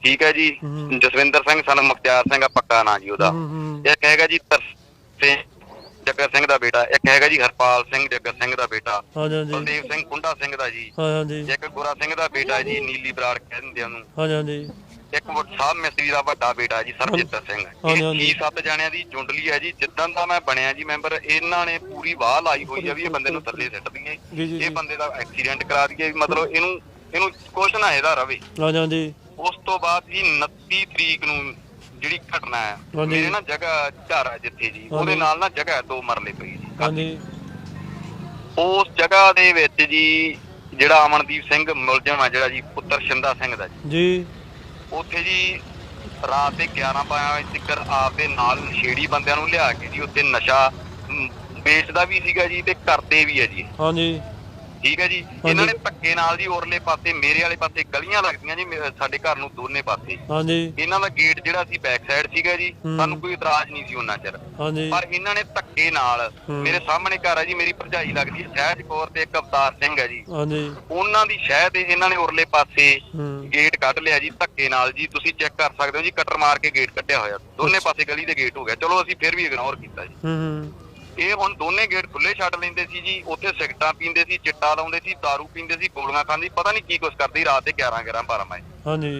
ਠੀਕ ਹੈ ਜੀ। ਜਸਵਿੰਦਰ ਸਿੰਘ ਸਨ ਮੁਖਤਿਆਰ ਸਿੰਘ ਆ ਪੱਕਾ ਨਾਂ ਜੀ ਉਹਦਾ। ਹੂੰ, ਹੂੰ। ਇੱਕ ਹੈਗਾ ਜੀ ਤਰਸੇ ਜੱਗਰ ਸਿੰਘ ਦਾ ਬੇਟਾ ਇੱਕ ਹੈਗਾ ਜੀ ਹਰਪਾਲ ਸਿੰਘ ਜੱਗਰ ਸਿੰਘ ਦਾ ਬੇਟਾ। ਹਾਂਜੀ ਹਾਂਜੀ। ਬਲਦੇਵ ਸਿੰਘ ਕੁੰਡਾ ਸਿੰਘ ਦਾ ਜੀ। ਹਾਂ ਹਾਂਜੀ। ਇੱਕ ਗੋਰਾ ਸਿੰਘ ਦਾ ਬੇਟਾ ਜੀ ਨੀਲੀ ਬਰਾੜ ਕਹਿੰਦੇ ਉਹਨੂੰ। ਹਾਂਜੀ ਹਾਂਜੀ। ਇੱਕ ਸਾਹਿਬ ਮਿਸਤਰੀ ਦਾ ਵੱਡਾ ਬੇਟਾ ਜੀ ਸਰਜਿੰਦਰ ਸਿੰਘ। ਹਾਂਜੀ, ਇਹ ਹਾਂਜੀ। ਸੱਤ ਜਣਿਆਂ ਦੀ ਜੁੰਡਲੀ ਹੈ ਜੀ। ਜਿੱਦਾਂ ਦਾ ਮੈਂ ਬਣਿਆ ਜੀ ਮੈਂਬਰ ਇਹਨਾਂ ਨੇ ਪੂਰੀ ਵਾਹ ਲਾਈ ਹੋਈ ਆ ਵੀ ਇਹ ਬੰਦੇ ਨੂੰ ਥੱਲੇ ਸਿੱਟ ਜੀ, ਜੀ, ਦਈਏ ਜੀ। ਇਹ ਬੰਦੇ ਦਾ ਐਕਸੀਡੈਂਟ ਕਰਾ ਦਈਏ ਵੀ ਮਤਲਬ ਇਹਨੂੰ ਇਹਨੂੰ ਕੁਛ ਨਾ ਇਹਦਾ ਰਵੇ। ਹਾਂਜੀ ਹਾਂਜੀ। ਉਸ ਤੋਂ ਬਾਅਦ ਜੀ 29 ਤਰੀਕ ਨੂੰ ਜਿਹੜੀ ਘਟਨਾ ਹੈ ਹਾਂਜੀ। ਮੇਰੇ ਨਾ ਜਗ੍ਹਾ ਹੈ ਜਿੱਥੇ ਜੀ ਉਹਦੇ ਨਾਲ ਨਾ ਜਗ੍ਹਾ ਹੈ, ਦੋ ਮਰਲੇ ਪਈ ਜੀ। ਹਾਂਜੀ। ਉਸ ਜਗ੍ਹਾ ਦੇ ਵਿੱਚ ਜੀ ਜਿਹੜਾ ਅਮਨਦੀਪ ਸਿੰਘ ਮੁਲਜ਼ਮ ਆ ਜਿਹੜਾ ਜੀ ਪੁੱਤਰ ਸ਼ਿੰਦਾ ਸਿੰਘ ਦਾ ਜੀ। ਜੀ। ਉੱਥੇ ਜੀ ਰਾਤ ਦੇ 11 ਵਜੇ ਤੱਕ ਆਪਦੇ ਨਾਲ ਨਸ਼ੇੜੀ ਬੰਦਿਆਂ ਨੂੰ ਲਿਆ ਕੇ ਜੀ ਉੱਥੇ ਨਸ਼ਾ ਮ, ਵੇਚਦਾ ਵੀ ਸੀਗਾ ਜੀ ਤੇ ਕਰਦੇ ਵੀ ਹੈ ਜੀ। ਹਾਂਜੀ। ਠੀਕ ਹੈ ਜੀ? ਇਹਨਾਂ ਨੇ ਧੱਕੇ ਨਾਲ ਜੀ ਉਰਲੇ ਪਾਸੇ ਮੇਰੇ ਵਾਲੇ ਪਾਸੇ ਗਲੀਆਂ ਲੱਗਦੀਆਂ ਜੀ ਸਾਡੇ ਘਰ ਨੂੰ ਦੋਨੇ ਪਾਸੇ। ਹਾਂਜੀ। ਇਹਨਾਂ ਦਾ ਗੇਟ ਜਿਹੜਾ ਸੀ ਬੈਕ ਸਾਈਡ ਸੀਗਾ ਜੀ ਸਾਨੂੰ ਕੋਈ ਇਤਰਾਜ਼ ਨਹੀਂ ਸੀ ਉਹਨਾਂ ਚਿਰ। ਹਾਂਜੀ। ਪਰ ਇਹਨਾਂ ਨੇ ਧੱਕੇ ਨਾਲ ਮੇਰੇ ਸਾਹਮਣੇ ਘਰ ਹੈ ਜੀ ਮੇਰੀ ਭਰਜਾਈ ਲੱਗਦੀ ਹੈ ਸਹਿਜ ਕੌਰ ਤੇ ਇੱਕ ਅਵਤਾਰ ਸਿੰਘ ਹੈ ਜੀ। ਹਾਂਜੀ। ਉਹਨਾਂ ਦੀ ਸ਼ਹਿ ਤੇ ਇਹਨਾਂ ਨੇ ਉਰਲੇ ਪਾਸੇ ਗੇਟ ਕੱਢ ਲਿਆ ਜੀ ਧੱਕੇ ਨਾਲ ਜੀ। ਤੁਸੀਂ ਚੈੱਕ ਕਰ ਸਕਦੇ ਹੋ ਜੀ ਕਟਰ ਮਾਰ ਕੇ ਗੇਟ ਕੱਢਿਆ ਹੋਇਆ। ਦੋਨੇ ਪਾਸੇ ਗਲੀ ਦੇ ਗੇਟ ਹੋ ਗਿਆ। ਚਲੋ ਅਸੀਂ ਫਿਰ ਵੀ ਇਗਨੋਰ ਕੀਤਾ ਜੀ। ਹੂੰ ਹੂੰ। ਇਹ ਹੁਣ ਦੋਨੇ ਗੇਟ ਖੁੱਲੇ ਛੱਡ ਲੈਂਦੇ ਸੀ ਜੀ ਉੱਥੇ ਸਿਗਰਟਾਂ ਪੀਂਦੇ ਸੀ ਚਿੱਟਾ ਲਾਉਂਦੇ ਸੀ दारू ਪੀਂਦੇ ਸੀ ਗੋਲੀਆਂ ਖਾਂਦੇ ਸੀ ਪਤਾ ਨਹੀਂ ਕੀ ਕੁਛ ਕਰਦੇ ਸੀ ਰਾਤ ਦੇ 11 11 12 ਵਜੇ। ਹਾਂਜੀ।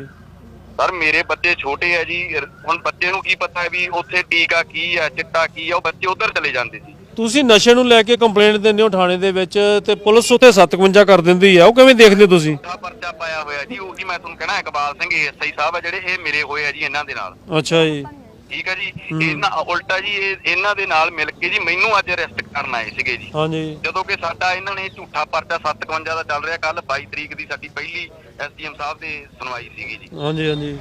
ਸਰ ਮੇਰੇ ਬੱਚੇ ਛੋਟੇ ਆ ਜੀ ਹੁਣ ਬੱਚੇ ਨੂੰ ਕੀ ਪਤਾ ਹੈ ਵੀ ਉੱਥੇ ਟੀਕਾ ਕੀ ਹੈ ਚਿੱਟਾ ਕੀ ਹੈ ਉਹ ਬੱਚੇ ਉਧਰ ਚਲੇ ਜਾਂਦੇ ਸੀ। ਤੁਸੀਂ ਨਸ਼ੇ ਨੂੰ ਲੈ ਕੇ ਕੰਪਲੇਂਟ ਦਿੰਦੇ ਹੋ ਥਾਣੇ ਦੇ ਵਿੱਚ ਤੇ ਪੁਲਿਸ ਉੱਥੇ 57 ਕਰ ਦਿੰਦੀ ਆ ਉਹ ਕਿਵੇਂ ਦੇਖਦੇ ਹੋ ਤੁਸੀਂ? ਦਾ ਪਰਚਾ ਪਾਇਆ ਹੋਇਆ ਜੀ ਉਹੀ ਮੈਂ ਤੁਹਾਨੂੰ ਕਹਿਣਾ ਇਕਬਾਲ ਸਿੰਘ ਐਸਆਈ ਸਾਹਿਬ ਆ ਜਿਹੜੇ ਇਹ ਮੇਰੇ ਹੋਏ ਆ ਜੀ ਇਹਨਾਂ ਦੇ ਨਾਲ। ਅੱਛਾ ਜੀ। ਠੀਕ ਹੈ। ਜੀ ਇਹਨਾਂ ਉਲਟਾ ਜੀ ਇਹ ਇਹਨਾਂ ਦੇ ਨਾਲ ਮਿਲ ਕੇ ਜੀ ਮੈਨੂੰ ਅੱਜ ਅਰੈਸਟ ਕਰਨ ਆਏ ਸੀਗੇ ਜੀ। ਹਾਂਜੀ। ਜਦੋਂ ਕਿ ਸਾਡਾ ਇਹਨਾਂ ਨੇ ਝੂਠਾ ਪਰਚਾ 57 ਦਾ ਚੱਲ ਰਿਹਾ ਕੱਲ 22 ਤਰੀਕ ਦੀ ਸਾਡੀ ਪਹਿਲੀ ਐਸਡੀਐਮ ਸਾਹਿਬ ਦੇ ਸੁਣਵਾਈ ਸੀਗੀ ਜੀ। ਹਾਂਜੀ ਹਾਂਜੀ।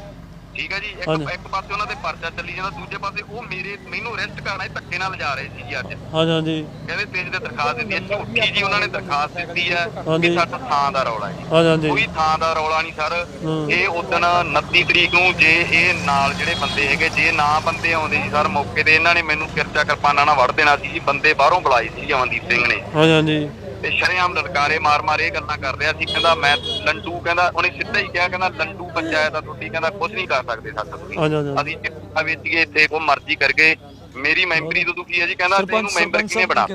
ਠੀਕ ਹੈ ਜੀ? ਹਾਂਜੀ। ਇੱਕ ਇੱਕ ਪਾਸੇ ਉਹਨਾਂ ਦੇ ਪਰਚਾ ਚੱਲੀ ਜਾਂਦਾ ਦੂਜੇ ਪਾਸੇ ਉਹ ਮੇਰੇ ਮੈਨੂੰ ਅਰੈਸਟ ਕਰਨਾ ਇਹ ਧੱਕੇ ਨਾਲ ਲਿਜਾ ਰਹੇ ਸੀ ਜੀ ਅੱਜ। ਹਾਂਜੀ ਹਾਂਜੀ। ਕਹਿੰਦੇ ਤੇਜ ਤੇ ਦਰਖਾਸਤ ਦਿੱਤੀ ਹੈ ਝੂਠੀ ਜੀ ਉਹਨਾਂ ਨੇ ਦਰਖਾਸਤ ਦਿੱਤੀ ਹੈ ਹਾਂਜੀ। ਕਿ ਸਾਡਾ ਥਾਂ ਦਾ ਰੌਲਾ ਹੈ ਜੀ। ਹਾਂਜੀ ਹਾਂਜੀ। ਕੋਈ ਥਾਂ ਦਾ ਰੌਲਾ ਨਹੀਂ ਸਰ। ਇਹ ਉਦਣ 29 ਤਰੀਕ ਨੂੰ ਜੇ ਇਹ ਨਾਲ ਜਿਹੜੇ ਬੰਦੇ ਹੈਗੇ ਜੇ ਨਾ ਬੰਦੇ ਆਉਂਦੇ ਸੀ ਸਰ ਮੌਕੇ ਤੇ ਇਹਨਾਂ ਨੇ ਮੈਨੂੰ ਕਿਰਚਾ ਕਿਰਪਾਨਾਂ ਨਾਲ ਵੜ ਦੇਣਾ ਸੀ ਜੀ ਬੰਦੇ ਬਾਹਰੋਂ ਬੁਲਾਏ ਸੀ ਜੀ ਅਮਨਦੀਪ ਸਿੰਘ ਨੇ। ਹਾਂਜੀ ਹਾਂਜੀ। ਤੇ ਸ਼ਰੇਆਮ ਲਲਕਾਰੇ ਮਾਰ ਮਾਰ ਇਹ ਗੱਲਾਂ ਕਰ ਰਿਹਾ ਸੀ ਕਹਿੰਦਾ ਮੈਂ ਲੰਡੂ ਕਹਿੰਦਾ ਉਹਨੇ ਸਿੱਧਾ ਹੀ ਕਿਹਾ ਕਹਿੰਦਾ ਲੰਡੂ ਪੰਚਾਇਤ ਆ ਤੁਹਾਡੀ ਕਹਿੰਦਾ ਕੁਝ ਨਹੀਂ ਕਰ ਸਕਦੇ ਸਾਡਾ ਤੁਸੀਂ। ਅਸੀਂ ਚਿੱਟਾ ਵੇਚੀਏ ਇੱਥੇ ਕੋ ਮਰਜ਼ੀ ਕਰਕੇ ਮੇਰੀ ਮੈਂਬਰੀ ਤੋਂ ਦੁਖੀ ਹੈ ਜੀ ਕਹਿੰਦਾ ਤੇ ਇਹਨੂੰ ਮੈਂਬਰ ਕਿਹਨੇ ਬਣਾ?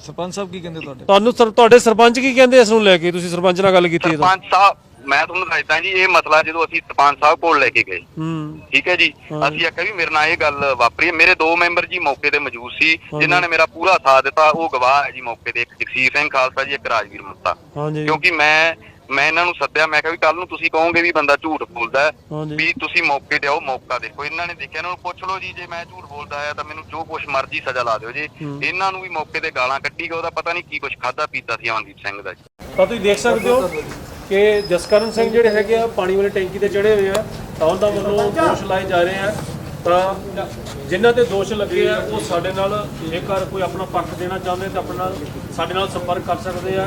ਸਰਪੰਚ ਸਾਹਿਬ ਕੀ ਕਹਿੰਦੇ ਤੁਹਾਡੇ? ਤੁਹਾਨੂੰ ਤੁਹਾਡੇ ਸਰਪੰਚ ਕੀ ਕਹਿੰਦੇ ਇਸ ਨੂੰ ਲੈ ਕੇ? ਤੁਸੀਂ ਸਰਪੰਚ ਨਾਲ ਗੱਲ ਕੀਤੀ ਸਰਪੰਚ ਸਾਹਿਬ ਮੈਂ ਤੁਹਾਨੂੰ ਦੱਸਦਾ ਜੀ ਇਹ ਮਸਲਾ ਜਦੋਂ ਅਸੀਂ ਸਰਪੰਚ ਸਾਹਿਬ ਕੋਲ ਲੈ ਕੇ ਗਏ। ਹੂੰ। ਠੀਕ ਹੈ ਜੀ? ਅਸੀਂ ਆਖਿਆ ਵੀ ਮੇਰੇ ਨਾਲ ਇਹ ਗੱਲ ਵਾਪਰੀ। ਹੈ। ਮੇਰੇ ਦੋ ਮੈਂਬਰ ਜੀ ਮੌਕੇ ਤੇ ਮੌਜੂਦ ਸੀ ਜਿਨ੍ਹਾਂ ਨੇ ਮੇਰਾ ਪੂਰਾ ਸਾਥ ਦਿੱਤਾ। ਉਹ ਗਵਾਹ ਹੈ ਜੀ ਮੌਕੇ ਤੇ ਇੱਕ ਜਗਸੀਰ ਸਿੰਘ ਖਾਲਸਾ ਜੀ ਇੱਕ ਰਾਜਵੀਰ ਮੁੱਤਾ। ਹਾਂਜੀ ਕਿਉਂਕਿ ਮੈਂ ਮੈਂ ਇਹਨਾਂ ਨੂੰ ਸੱਦਿਆ। ਮੈਂ ਕਿਹਾ ਵੀ ਕੱਲ ਨੂੰ ਤੁਸੀਂ ਕਹੋਗੇ ਵੀ ਬੰਦਾ ਝੂਠ ਬੋਲਦਾ ਹੈ ਹਾਂਜੀ ਵੀ ਤੁਸੀਂ ਮੌਕੇ ਤੇ ਆਓ ਮੌਕਾ ਦੇਖੋ। ਇਹਨਾਂ ਨੇ ਦੇਖਿਆ ਇਹਨਾਂ ਨੂੰ ਪੁੱਛ ਲਓ ਜੀ ਜੇ ਮੈਂ ਝੂਠ ਬੋਲਦਾ ਆ ਤਾਂ ਮੈਨੂੰ ਜੋ ਕੁਛ ਮਰਜ਼ੀ ਸਜ਼ਾ ਲਾ ਦਿਓ ਜੀ। ਇਹਨਾਂ ਨੂੰ ਵੀ ਮੌਕੇ ਤੇ ਗਾਲਾਂ ਕੱਢੀ ਗਏ। ਉਹਦਾ ਪਤਾ ਨਹੀਂ ਕੀ ਕੁਛ ਖਾਦਾ ਪੀਤਾ ਸੀ ਅਮਨਦੀਪ ਸਿੰਘ ਦਾ ਜੀ। ਤਾਂ ਤੁਸੀਂ ਦੇਖ ਸਕਦੇ ਹੋ ਕਿ ਜਸਕਰਨ ਸਿੰਘ ਜਿਹੜੇ ਹੈਗੇ ਆ, ਪਾਣੀ ਵਾਲੀ ਟੈਂਕੀ ਤੇ ਚੜੇ ਹੋਏ ਆ, ਤਾਂ ਉਹਨਾਂ ਵੱਲੋਂ ਦੋਸ਼ ਲਾਏ ਜਾ ਰਹੇ ਆ। ਤਾਂ ਜਿਨ੍ਹਾਂ ਤੇ ਦੋਸ਼ ਲੱਗੇ ਆ, ਉਹ ਸਾਡੇ ਨਾਲ ਜੇਕਰ ਕੋਈ ਆਪਣਾ ਪੱਖ ਦੇਣਾ ਚਾਹੁੰਦੇ ਤਾਂ ਆਪਣਾ ਸਾਡੇ ਨਾਲ ਸੰਪਰਕ ਕਰ ਸਕਦੇ ਆ।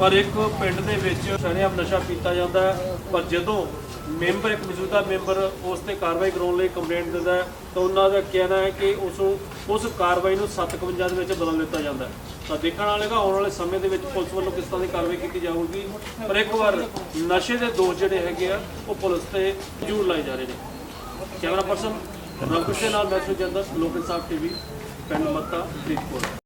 ਪਰ ਇੱਕ ਪਿੰਡ ਦੇ ਵਿੱਚ ਸ਼ਰੇਆਮ ਨਸ਼ਾ ਪੀਤਾ ਜਾਂਦਾ ਪਰ ਜਦੋਂ ਮੈਂਬਰ, ਇੱਕ ਮੌਜੂਦਾ ਮੈਂਬਰ ਉਸ ਤੇ ਕਾਰਵਾਈ ਕਰਾਉਣ ਲਈ ਕੰਪਲੇਂਟ ਦਿੰਦਾ ਹੈ, ਤਾਂ ਉਹਨਾਂ ਦਾ ਕਹਿਣਾ ਹੈ ਕਿ ਉਸ ਨੂੰ ਉਸ ਕਾਰਵਾਈ ਨੂੰ 751 ਦੇ ਵਿੱਚ ਬਦਲ ਦਿੱਤਾ ਜਾਂਦਾ ਹੈ। ਤਾਂ ਦੇਖਣ ਵਾਲੇਗਾ ਆਉਣ ਵਾਲੇ ਸਮੇਂ ਦੇ ਵਿੱਚ ਪੁਲਿਸ ਵੱਲੋਂ ਕਿਸ ਤਰ੍ਹਾਂ ਦੀ ਕਾਰਵਾਈ ਕੀਤੀ ਜਾਊਗੀ, ਪਰ ਇੱਕ ਵਾਰ ਨਸ਼ੇ ਦੇ ਦੋਸ਼ ਜਿਹੜੇ ਹੈਗੇ ਆ, ਉਹ ਪੁਲਿਸ ਤੇ ਜ਼ਰੂਰ ਲਾਏ ਜਾ ਰਹੇ ਨੇ। ਕੈਮਰਾ ਪਰਸਨ ਰਮਕੁਸ਼ ਦੇ ਨਾਲ ਮੈਂ ਸੁਜਿੰਦਰ ਲੋਕ ਇਨਸਾਫ ਟੀਵੀ, ਪਿੰਡ ਮੱਤਾ, ਫਰੀਦਕੋਟ।